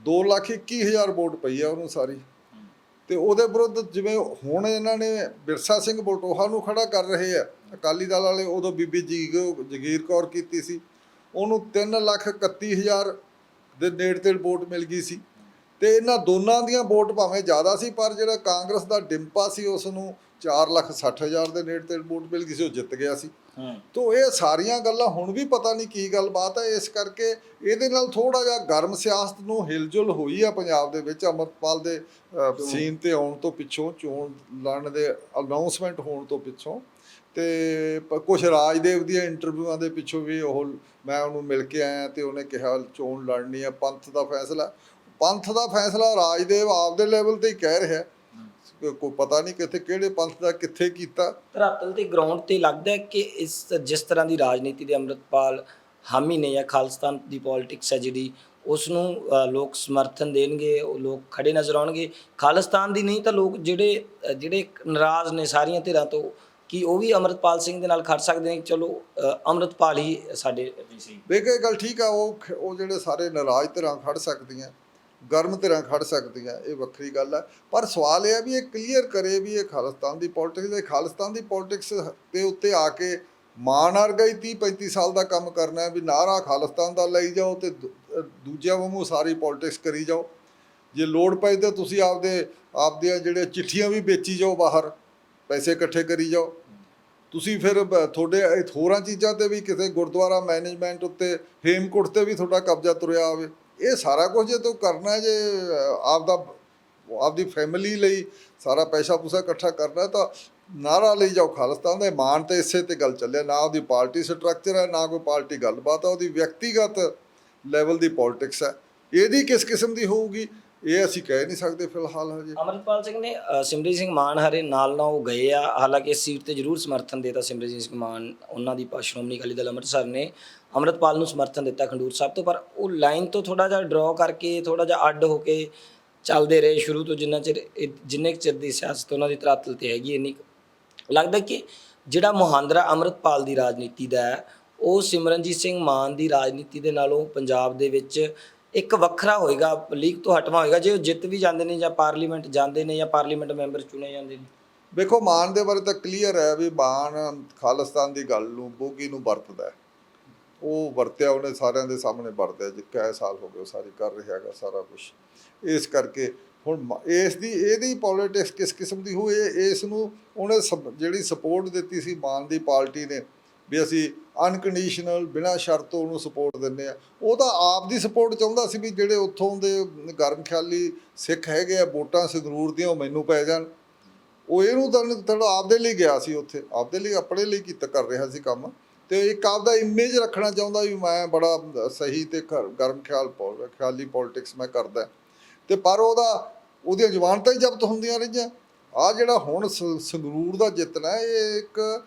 2 ਲੱਖ 21 ਹਜ਼ਾਰ ਵੋਟ ਪਈ ਹੈ ਉਹਨੂੰ ਸਾਰੀ। ਤੇ ਉਹਦੇ ਵਿਰੁੱਧ ਜਿਵੇਂ ਹੁਣ ਇਹਨਾਂ ਨੇ ਬਿਰਸਾ ਸਿੰਘ ਬਲਟੋਹਾ ਨੂੰ ਖੜਾ ਕਰ ਰਹੇ ਆ ਅਕਾਲੀ ਦਲ ਵਾਲੇ, ਉਦੋਂ ਬੀਬੀ ਜੀਗ- ਜਗੀਰ ਕੌਰ ਕੀਤੀ ਸੀ। ਉਹਨੂੰ 3 ਲੱਖ 31 ਹਜ਼ਾਰ ਦੇ ਨੇੜੇ ਤੇੜ ਵੋਟ ਮਿਲ ਗਈ ਸੀ। ਤੇ ਇਹਨਾਂ ਦੋਨਾਂ ਦੀਆਂ ਵੋਟ ਭਾਵੇਂ ਜ਼ਿਆਦਾ ਸੀ, ਪਰ ਜਿਹੜਾ ਕਾਂਗਰਸ ਦਾ ਡਿੰਪਾ ਸੀ, ਉਸ ਨੂੰ 4 ਲੱਖ 60 ਹਜ਼ਾਰ ਦੇ ਨੇੜੇ ਤੇੜ ਵੋਟ ਮਿਲ ਗਈ ਸੀ ਉਹ ਜਿੱਤ ਗਿਆ ਸੀ। ਤੋ ਇਹ ਸਾਰੀਆਂ ਗੱਲਾਂ ਹੁਣ ਵੀ ਪਤਾ ਨਹੀਂ ਕੀ ਗੱਲਬਾਤ ਹੈ ਇਸ ਕਰਕੇ ਇਹਦੇ ਨਾਲ ਥੋੜਾ ਜਿਹਾ ਗਰਮ ਸਿਆਸਤ ਨੂੰ ਹਿਲਜੁਲ ਹੋਈ ਆ ਪੰਜਾਬ ਦੇ ਵਿੱਚ ਅਮਰਪਾਲ ਦੇ ਸੀਨ ਤੇ ਆਉਣ ਤੋਂ ਪਿੱਛੋਂ ਚੋਣ ਲੜਨ ਦੇ ਅਨਾਉਂਸਮੈਂਟ ਹੋਣ ਤੋਂ ਪਿੱਛੋਂ। ਤੇ ਕੁਝ ਰਾਜਦੇਵ ਦੀਆਂ ਇੰਟਰਵਿਊਆਂ ਦੇ ਪਿੱਛੋਂ ਵੀ ਉਹ ਮੈਂ ਉਹਨੂੰ ਮਿਲ ਕੇ ਆਇਆ ਤੇ ਉਹਨੇ ਕਿਹਾ ਚੋਣ ਲੜਨੀ ਆ ਪੰਥ ਦਾ ਫੈਸਲਾ। ਪੰਥ ਦਾ ਫੈਸਲਾ ਰਾਜਦੇਵ ਆਪਦੇ ਲੈਵਲ ਤੇ ਹੀ ਕਹਿ ਰਿਹਾ। ਕੋਈ ਪਤਾ ਨਹੀਂ ਕਿੱਥੇ ਕਿਹੜੇ ਪੰਥ ਦਾ ਕਿੱਥੇ ਕੀਤਾ। ਧਰਾਤਲ ਤੇ ਗਰਾਊਂਡ ਤੇ ਲੱਗਦਾ ਹੈ ਕਿ ਇਸ ਜਿਸ ਤਰ੍ਹਾਂ ਦੀ ਰਾਜਨੀਤੀ ਦੇ ਅੰਮ੍ਰਿਤਪਾਲ ਹਾਮੀ ਨੇ ਜਾਂ ਖਾਲਿਸਤਾਨ ਦੀ ਪੋਲਿਟਿਕਸ ਹੈ ਜਿਹੜੀ ਉਸ ਨੂੰ ਲੋਕ ਸਮਰਥਨ ਦੇਣਗੇ ਉਹ ਲੋਕ ਖੜੇ ਨਜ਼ਰ ਆਉਣਗੇ। ਖਾਲਿਸਤਾਨ ਦੀ ਨਹੀਂ ਤਾਂ ਲੋਕ ਜਿਹੜੇ ਜਿਹੜੇ ਨਾਰਾਜ਼ ਨੇ ਸਾਰੀਆਂ ਧਿਰਾਂ ਤੋਂ ਕਿ ਉਹ ਵੀ ਅੰਮ੍ਰਿਤਪਾਲ ਸਿੰਘ ਦੇ ਨਾਲ ਖੜ ਸਕਦੇ ਨੇ? ਚਲੋ ਅੰਮ੍ਰਿਤਪਾਲ ਹੀ ਸਾਡੇ ਵੀ ਸੀ ਦੇਖ ਗੱਲ ਠੀਕ ਆ ਉਹ ਉਹ ਜਿਹੜੇ ਸਾਰੇ ਨਾਰਾਜ਼ ਧਿਰਾਂ ਖੜ ਸਕਦੀਆਂ। ਗਰਮ ਧਿਰਾਂ ਖੜ ਸਕਦੀਆਂ, ਇਹ ਵੱਖਰੀ ਗੱਲ ਹੈ ਪਰ ਸਵਾਲ ਇਹ ਹੈ ਵੀ ਇਹ ਕਲੀਅਰ ਕਰੇ ਵੀ ਇਹ ਖਾਲਿਸਤਾਨ ਦੀ ਪੋਲਿਟਿਕਸ ਹੈ ਖਾਲਿਸਤਾਨ ਦੀ ਪੋਲਿਟਿਕਸ ਦੇ ਉੱਤੇ ਆ ਕੇ ਮਾਨ ਵਰਗਾ ਹੀ 30 35 ਸਾਲ ਦਾ ਕੰਮ ਕਰਨਾ ਹੈ ਵੀ ਨਾਰਾ ਖਾਲਿਸਤਾਨ ਦਾ ਲਈ ਜਾਓ ਤੇ ਦੂ- ਦੂਜਿਆਂ ਵਾਂਗੂ ਸਾਰੀ ਪੋਲਿਟਿਕਸ ਕਰੀ ਜਾਓ। ਜੇ ਲੋੜ ਪਏ ਤਾਂ ਤੁਸੀਂ ਆਪਦੇ, ਆਪਦੀਆਂ ਜਿਹੜੇ ਚਿੱਠੀਆਂ ਵੀ ਵੇਚੀ ਜਾਓ ਬਾਹਰ, ਪੈਸੇ ਇਕੱਠੇ ਕਰੀ ਜਾਓ। ਤੁਸੀਂ ਫਿਰ ਤੁਹਾਡੇ ਹੋਰਾਂ ਚੀਜ਼ਾਂ ਤੇ ਵੀ ਕਿਸੇ ਗੁਰਦੁਆਰਾ ਮੈਨੇਜਮੈਂਟ ਉੱਤੇ ਹੇਮਕੁੰਟ ਤੇ ਵੀ ਤੁਹਾਡਾ ਕਬਜ਼ਾ ਤੁਰਿਆ ਆਵੇ। ਇਹ ਸਾਰਾ ਕੁਝ ਜੇ ਤੂੰ ਕਰਨਾ ਜੇ ਅ, ਆਪਦਾ ਆਪਦੀ ਫੈਮਿਲੀ ਲਈ ਸਾਰਾ ਪੈਸਾ ਪੂਸਾ ਇਕੱਠਾ ਕਰਨਾ ਤਾਂ ਨਾਰਾ ਲਈ ਜਾਓ ਖਾਲਿਸਤਾਨ ਦਾ ਮਾਨ ਤੇ ਇਸੇ ਤੇ ਗੱਲ ਚੱਲਿਆ ਨਾ ਉਹਦੀ ਪਾਰਟੀ ਸਟਰਕਚਰ ਹੈ ਨਾ ਕੋਈ ਪਾਰਟੀ ਗੱਲਬਾਤ ਹੈ ਉਹਦੀ ਵਿਅਕਤੀਗਤ ਲੈਵਲ ਦੀ ਪੋਲਿਟਿਕਸ ਹੈ। ਇਹਦੀ ਕਿਸ ਕਿਸਮ ਦੀ ਹੋਊਗੀ? ਇਹ ਅਸੀਂ ਕਹਿ ਨਹੀਂ ਸਕਦੇ ਫਿਲਹਾਲ ਹਜੇ। ਅਮਰਪਾਲ ਸਿੰਘ ਨੇ ਅ, ਸਿਮਰਜੀਤ ਸਿੰਘ ਮਾਨ ਹਰੇ ਨਾਲ ਨਾਲ ਉਹ ਗਏ ਆ। ਹਾਲਾਂਕਿ ਇਸ ਸੀਟ ਤੇ ਜ਼ਰੂਰ ਸਮਰਥਨ ਦੇਤਾ ਸਿਮਰਜੀਤ ਸਿੰਘ ਮਾਨ। ਉਹਨਾਂ ਦੀ ਪਾ- ਸ਼੍ਰੋਮਣੀ ਅਕਾਲੀ ਦਲ ਅੰਮ੍ਰਿਤਸਰ ਨੇ ਅਮਰਤਪਾਲ ਨੂੰ ਸਮਰਥਨ ਦਿੱਤਾ ਖੰਡੂਰ ਸਾਹਿਬ ਤੋਂ। ਪਰ ਉਹ ਲਾਈਨ ਤੋਂ ਥੋੜਾ ਜਿਹਾ ਡਰਾ ਕਰਕੇ ਥੋੜਾ ਜਿਹਾ ਅੱਡ ਹੋ ਕੇ ਚੱਲਦੇ ਰਹੇ ਸ਼ੁਰੂ ਤੋਂ। ਜਿੰਨਾ ਚਿਰ ਇਹ- ਜਿੰਨੇ ਕੁ ਚਿਰ ਦੀ ਸਿਆਸਤ ਉਹਨਾਂ ਦੀ ਤਰਾਤਲ ਤੇ ਹੈਗੀ ਇੰਨੀ ਕੁ। ਲੱਗਦਾ ਕਿ ਜਿਹੜਾ ਮੁਹਾਂਦਰਾ ਅਮਰਤਪਾਲ ਦੀ ਰਾਜਨੀਤੀ ਦਾ ਹੈ ਉਹ ਸਿਮਰਨਜੀਤ ਸਿੰਘ ਮਾਨ ਦੀ ਰਾਜਨੀਤੀ ਦੇ ਨਾਲੋਂ ਪੰਜਾਬ ਦੇ ਵਿੱਚ ਇੱਕ ਵੱਖਰਾ ਹੋਏਗਾ, ਲੀਗ ਤੋਂ ਹਟਵਾ ਹੋਏਗਾ, ਜੇ ਉਹ ਜਿੱਤ ਵੀ ਜਾਂਦੇ ਨੇ ਜਾਂ ਪਾਰਲੀਮੈਂਟ ਜਾਂਦੇ ਨੇ ਜਾਂ ਪਾਰਲੀਮੈਂਟ ਮੈਂਬਰ ਚੁਣੇ ਜਾਂਦੇ ਨੇ। ਵੇਖੋ ਮਾਨ ਦੇ ਬਾਰੇ ਤਾਂ ਕਲੀਅਰ ਹੈ ਵੀ ਮਾਨ ਖਾਲਿਸਤਾਨ ਦੀ ਗੱਲ ਨੂੰ ਬੋਗੀ ਨੂੰ ਵਰਤਦਾ ਹੈ। ਉਹ ਵਰਤਿਆ ਉਹਨੇ ਸਾਰਿਆਂ ਦੇ ਸਾਹਮਣੇ ਵਰਤਿਆ, ਜੇ ਕਈ ਸਾਲ ਹੋ ਗਏ ਉਹ ਸਾਰੀ ਕਰ ਰਿਹਾ ਹੈਗਾ ਸਾਰਾ ਕੁਝ ਇਸ ਕਰਕੇ ਹੁਣ ਇਸ ਦੀ, ਇਹਦੀ ਪੋਲਿਟਿਕਸ ਕਿਸ ਕਿਸਮ ਦੀ ਹੋਏ ਇਸ ਨੂੰ ਉਹਨੇ ਸਪ- ਜਿਹੜੀ ਸਪੋਰਟ ਦਿੱਤੀ ਸੀ ਮਾਨ ਦੀ ਪਾਰਟੀ ਨੇ ਵੀ ਅਸੀਂ ਅਨਕੰਡੀਸ਼ਨਲ ਬਿਨਾਂ ਸ਼ਰਤ ਉਹਨੂੰ ਸਪੋਰਟ ਦਿੰਦੇ ਆ ਉਹ ਤਾਂ ਆਪ ਦੀ ਸਪੋਰਟ ਚਾਹੁੰਦਾ ਸੀ ਵੀ ਜਿਹੜੇ ਉੱਥੋਂ ਦੇ ਗਰਮ ਖਿਆਲੀ ਸਿੱਖ ਹੈਗੇ ਆ, ਵੋਟਾਂ ਸੰਗਰੂਰ ਦੀਆਂ, ਉਹ ਮੈਨੂੰ ਪੈ ਜਾਣ। ਉਹ ਇਹਨੂੰ ਤਾਂ ਥੋੜਾ ਆਪਦੇ ਲਈ ਗਿਆ ਸੀ ਉੱਥੇ। ਆਪਦੇ ਲਈ, ਆਪਣੇ ਲਈ ਕੀਤਾ, ਕਰ ਰਿਹਾ ਸੀ ਕੰਮ। ਤੇ ਇੱਕ ਆਪਦਾ ਇਮੇਜ ਰੱਖਣਾ ਚਾਹੁੰਦਾ ਵੀ ਮੈਂ ਬੜਾ ਸਹੀ ਤੇ ਘਰ- ਗਰਮ ਖਿਆਲ ਪੌ- ਖਿਆਲੀ ਪੋਲਿਟਿਕਸ ਮੈਂ ਕਰਦਾ। ਤੇ ਪਰ ਉਹਦਾ, ਉਹਦੀਆਂ ਜ਼ਮਾਨਤਾਂ ਹੀ ਜ਼ਬਤ ਹੁੰਦੀਆਂ ਰਹੀਆਂ। ਆ ਜਿਹੜਾ ਹੁਣ ਸ- ਸੰਗਰੂਰ ਦਾ ਜਿੱਤਣਾ, ਇਹ ਇੱਕ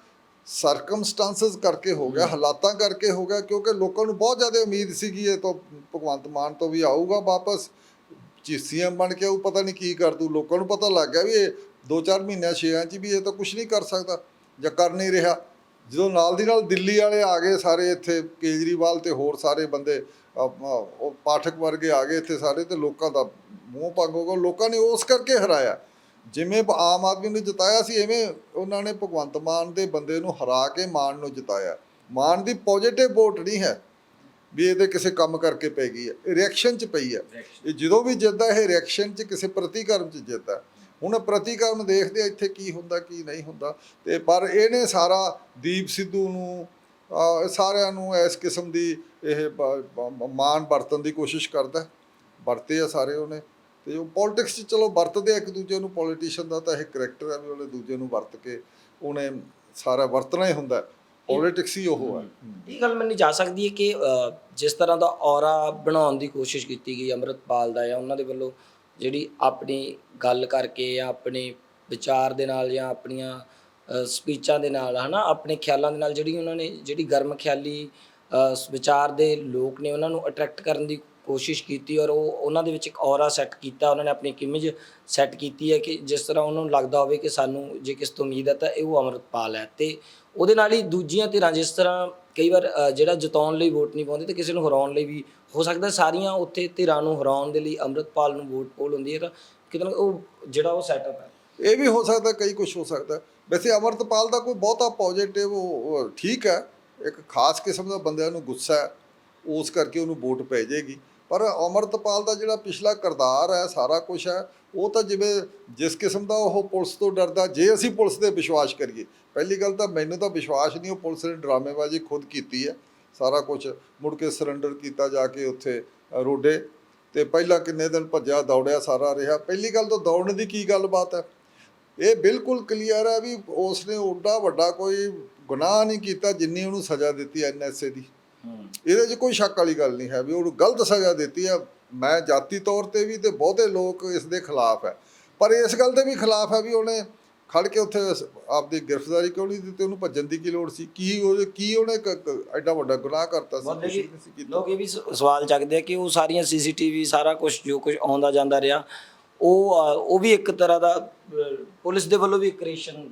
ਸਰਕਮਸਟੈਂਸਸ ਕਰਕੇ ਹੋ ਗਿਆ ਹਾਲਾਤਾਂ ਕਰਕੇ ਹੋ ਗਿਆ ਕਿਉਂਕਿ ਲੋਕਾਂ ਨੂੰ ਬਹੁਤ ਜ਼ਿਆਦਾ ਉਮੀਦ ਸੀਗੀ ਇਹ ਤੋਂ ਭਗਵੰਤ ਮਾਨ ਤੋਂ ਵੀ ਆਊਗਾ ਵਾਪਸ। ਚੀ ਸੀਐਮ ਬਣ ਕੇ ਉਹ ਪਤਾ ਨਹੀਂ ਕੀ ਕਰ ਦੂ ਲੋਕਾਂ ਨੂੰ ਪਤਾ ਲੱਗ ਗਿਆ ਵੀ ਇਹ 2-4 ਮਹੀਨਿਆਂ ਛੇਆਂ 'ਚ ਵੀ ਇਹ ਤਾਂ ਕੁਝ ਨਹੀਂ ਕਰ ਸਕਦਾ ਜਾਂ ਕਰ ਨਹੀਂ ਰਿਹਾ। ਜਦੋਂ ਨਾਲ ਦੀ ਨਾਲ ਦਿੱਲੀ ਵਾਲੇ ਆ ਗਏ ਸਾਰੇ ਇੱਥੇ ਕੇਜਰੀਵਾਲ ਤੇ ਹੋਰ ਸਾਰੇ ਬੰਦੇ ਪਾਠਕ ਵਰਗੇ ਆ ਗਏ ਇੱਥੇ ਸਾਰੇ ਤੇ ਲੋਕਾਂ ਦਾ ਮੂੰਹ ਪੰਗ ਹੋ ਗਿਆ। ਲੋਕਾਂ ਨੇ ਉਸ ਕਰਕੇ ਹਰਾਇਆ। ਜਿਵੇਂ ਆਮ ਆਦਮੀ ਨੂੰ ਜਿਤਾਇਆ ਸੀ ਐਵੇਂ ਉਹਨਾਂ ਨੇ ਭਗਵੰਤ ਮਾਨ ਦੇ ਬੰਦੇ ਨੂੰ ਹਰਾ ਕੇ ਮਾਨ ਨੂੰ ਜਿਤਾਇਆ। ਮਾਨ ਦੀ ਪੋਜ਼ਿਟਿਵ ਵੋਟ ਨਹੀਂ ਹੈ ਵੀ ਇਹਦੇ ਕਿਸੇ ਕੰਮ ਕਰਕੇ ਪੈ ਗਈ ਹੈ। ਰਿਐਕਸ਼ਨ 'ਚ ਪਈ ਹੈ। ਇਹ ਜਦੋਂ ਵੀ ਜਿੱਤਦਾ ਇਹ ਰਿਐਕਸ਼ਨ 'ਚ ਕਿਸੇ ਪ੍ਰਤੀਕਰਮ 'ਚ ਜਿੱਤਦਾ। ਹੁਣ ਪ੍ਰਤੀਕਰਮ ਦੇਖਦੇ ਆ ਇੱਥੇ ਕੀ ਹੁੰਦਾ ਕੀ ਨਹੀਂ ਹੁੰਦਾ। ਤੇ ਪਰ ਇਹਨੇ ਸਾਰਾ ਦੀਪ ਸਿੱਧੂ ਨੂੰ ਸਾਰਿਆਂ ਨੂੰ ਇਸ ਕਿਸਮ ਦੀ ਇਹ ਮਾਨ ਵਰਤਨ ਦੀ ਕੋਸ਼ਿਸ਼ ਕਰਦਾ। ਵਰਤੇ ਆ ਸਾਰੇ ਉਹਨੇ। ਤੇ ਉਹ ਪੋਲਿਟਿਕਸ 'ਚ ਚਲੋ ਵਰਤਦੇ ਆ ਇੱਕ ਦੂਜੇ ਨੂੰ ਪੋਲੀਟੀਸ਼ੀਅਨ ਦਾ ਤਾਂ ਇਹ ਕਰੈਕਟਰ ਹੈ ਵੀ ਉਹਨੇ ਦੂਜੇ ਨੂੰ ਵਰਤ ਕੇ ਉਹਨੇ ਸਾਰਾ ਵਰਤਣਾ ਹੀ ਹੁੰਦਾ। ਪੋਲਿਟਿਕਸ ਹੀ ਉਹ ਹੈ ਇਹ ਗੱਲ ਮੰਨੀ ਜਾ ਸਕਦੀ ਹੈ ਕਿ ਜਿਸ ਤਰ੍ਹਾਂ ਦਾ ਔਰਾ ਬਣਾਉਣ ਦੀ ਕੋਸ਼ਿਸ਼ ਕੀਤੀ ਗਈ ਅੰਮ੍ਰਿਤਪਾਲ ਦਾ ਜਾਂ ਉਹਨਾਂ ਦੇ ਵੱਲੋਂ ਜਿਹੜੀ ਆਪਣੀ ਗੱਲ ਕਰਕੇ ਜਾਂ ਆਪਣੇ ਵਿਚਾਰ ਦੇ ਨਾਲ ਜਾਂ ਆਪਣੀਆਂ ਸਪੀਚਾਂ ਦੇ ਨਾਲ, ਹਨਾ, ਆਪਣੇ ਖਿਆਲਾਂ ਦੇ ਨਾਲ ਜਿਹੜੀ ਉਹਨਾਂ ਨੇ, ਜਿਹੜੀ ਗਰਮ ਖਿਆਲੀ ਵਿਚਾਰ ਦੇ ਲੋਕ ਨੇ ਉਹਨਾਂ ਨੂੰ ਅਟਰੈਕਟ ਕਰਨ ਦੀ ਕੋਸ਼ਿਸ਼ ਕੀਤੀ ਔਰ ਉਹ ਉਹਨਾਂ ਦੇ ਵਿੱਚ ਇੱਕ ਔਰਾ ਸੈੱਟ ਕੀਤਾ, ਉਹਨਾਂ ਨੇ ਆਪਣੀ ਇੱਕ ਇਮੇਜ ਸੈੱਟ ਕੀਤੀ ਹੈ ਕਿ ਜਿਸ ਤਰ੍ਹਾਂ ਉਹਨਾਂ ਨੂੰ ਲੱਗਦਾ ਹੋਵੇ ਕਿ ਸਾਨੂੰ ਜੇ ਕਿਸ ਤੋਂ ਉਮੀਦ ਹੈ ਤਾਂ ਇਹ ਉਹ ਅੰਮ੍ਰਿਤਪਾਲ ਹੈ ਤੇ ਉਹਦੇ ਨਾਲ ਹੀ ਦੂਜੀਆਂ ਧਿਰਾਂ ਜਿਸ ਤਰ੍ਹਾਂ ਕਈ ਵਾਰ ਜਿਹੜਾ ਜਿਤਾਉਣ ਲਈ ਵੋਟ ਨਹੀਂ ਪਾਉਂਦੇ ਤੇ ਕਿਸੇ ਨੂੰ ਹਰਾਉਣ ਲਈ ਵੀ ਹੋ ਸਕਦਾ, ਸਾਰੀਆਂ ਉੱਥੇ ਧਿਰਾਂ ਨੂੰ ਹਰਾਉਣ ਦੇ ਲਈ ਅੰਮ੍ਰਿਤਪਾਲ ਨੂੰ ਵੋਟ ਪੋਲ ਹੁੰਦੀ ਹੈ ਤਾਂ ਕਿਤੇ ਨਾ ਉਹ ਜਿਹੜਾ ਉਹ ਸੈਟਅਪ ਹੈ। ਇਹ ਵੀ ਹੋ ਸਕਦਾ, ਕਈ ਕੁਝ ਹੋ ਸਕਦਾ। ਵੈਸੇ ਅਮਰਤਪਾਲ ਦਾ ਕੋਈ ਬਹੁਤਾ ਪੋਜ਼ਿਟਿਵ ਉਹ ਠੀਕ ਹੈ, ਇੱਕ ਖਾਸ ਕਿਸਮ ਦਾ ਬੰਦਿਆਂ ਨੂੰ ਗੁੱਸਾ ਹੈ, ਉਸ ਕਰਕੇ ਉਹਨੂੰ ਵੋਟ ਪੈ ਜਾਏਗੀ। ਪਰ ਅਮਰਤਪਾਲ ਦਾ ਜਿਹੜਾ ਪਿਛਲਾ ਕਿਰਦਾਰ ਹੈ, ਸਾਰਾ ਕੁਝ ਹੈ, ਉਹ ਤਾਂ ਜਿਵੇਂ ਜਿਸ ਕਿਸਮ ਦਾ ਉਹ ਪੁਲਿਸ ਤੋਂ ਡਰਦਾ, ਜੇ ਅਸੀਂ ਪੁਲਿਸ ਤੇ ਵਿਸ਼ਵਾਸ ਕਰੀਏ, ਪਹਿਲੀ ਗੱਲ ਤਾਂ ਮੈਨੂੰ ਤਾਂ ਵਿਸ਼ਵਾਸ ਨਹੀਂ, ਉਹ ਪੁਲਿਸ ਨੇ ਡਰਾਮੇਬਾਜ਼ੀ ਖੁਦ ਕੀਤੀ ਹੈ, ਸਾਰਾ ਕੁਝ ਮੁੜ ਕੇ ਸਰੈਂਡਰ ਕੀਤਾ ਜਾ ਕੇ ਉੱਥੇ ਰੋਡੇ, ਤੇ ਪਹਿਲਾਂ ਕਿੰਨੇ ਦਿਨ ਭੱਜਿਆ, ਦੌੜਿਆ, ਸਾਰਾ ਰਿਹਾ, ਪਹਿਲੀ ਗੱਲ ਤਾਂ ਦੌੜਨ ਦੀ ਕੀ ਗੱਲਬਾਤ ਹੈ? ਇਹ ਬਿਲਕੁਲ ਕਲੀਅਰ ਹੈ ਵੀ ਉਸ ਨੇ ਓਡਾ ਵੱਡਾ ਕੋਈ ਗੁਨਾਹ ਨਹੀਂ ਕੀਤਾ, ਜਿੰਨੀ ਉਹਨੂੰ ਸਜ਼ਾ ਦਿੱਤੀ ਐਨਐਸਏ ਦੀ। ਇਹਦੇ 'ਚ ਕੋਈ ਸ਼ੱਕ ਵਾਲੀ ਗੱਲ ਨਹੀਂ ਹੈ ਵੀ ਉਹਨੂੰ ਗਲਤ ਸਜ਼ਾ ਦਿੱਤੀ ਹੈ ਮੈਂ ਜਾਤੀ ਤੌਰ ਤੇ ਵੀ ਤੇ ਬਹੁਤੇ ਲੋਕ ਇਸ ਦੇ ਖਿਲਾਫ ਹੈ। ਪਰ ਇਸ ਗੱਲ ਦੇ ਵੀ ਖਿਲਾਫ ਹੈ ਵੀ ਉਹਨੇ ਖੜ ਕੇ ਉੱਥੇ ਆਪਦੀ ਗ੍ਰਿਫਤਾਰੀ ਕਿਉਂ ਨਹੀਂ ਦਿੱਤੀ? ਉਹਨੂੰ ਭੱਜਣ ਦੀ ਕੀ ਲੋੜ ਸੀ? ਕੀ ਉਹ ਕੀ ਉਹਨੇ ਐਡਾ ਵੱਡਾ ਗੁਨਾਹ ਕਰਤਾ ਸੀ? ਲੋਕ ਇਹ ਵੀ ਸਵਾਲ ਚੱਕਦੇ ਆ ਕਿ ਉਹ ਸਾਰੀਆਂ ਸੀਸੀਟੀਵੀ ਸਾਰਾ ਕੁਝ ਜੋ ਕੁਝ ਆਉਂਦਾ ਜਾਂਦਾ ਰਿਹਾ ਉਹ ਉਹ ਵੀ ਇੱਕ ਤਰ੍ਹਾਂ ਦਾ ਪੁਲਿਸ ਦੇ ਵੱਲੋਂ ਵੀ ਕ੍ਰੀਏਸ਼ਨ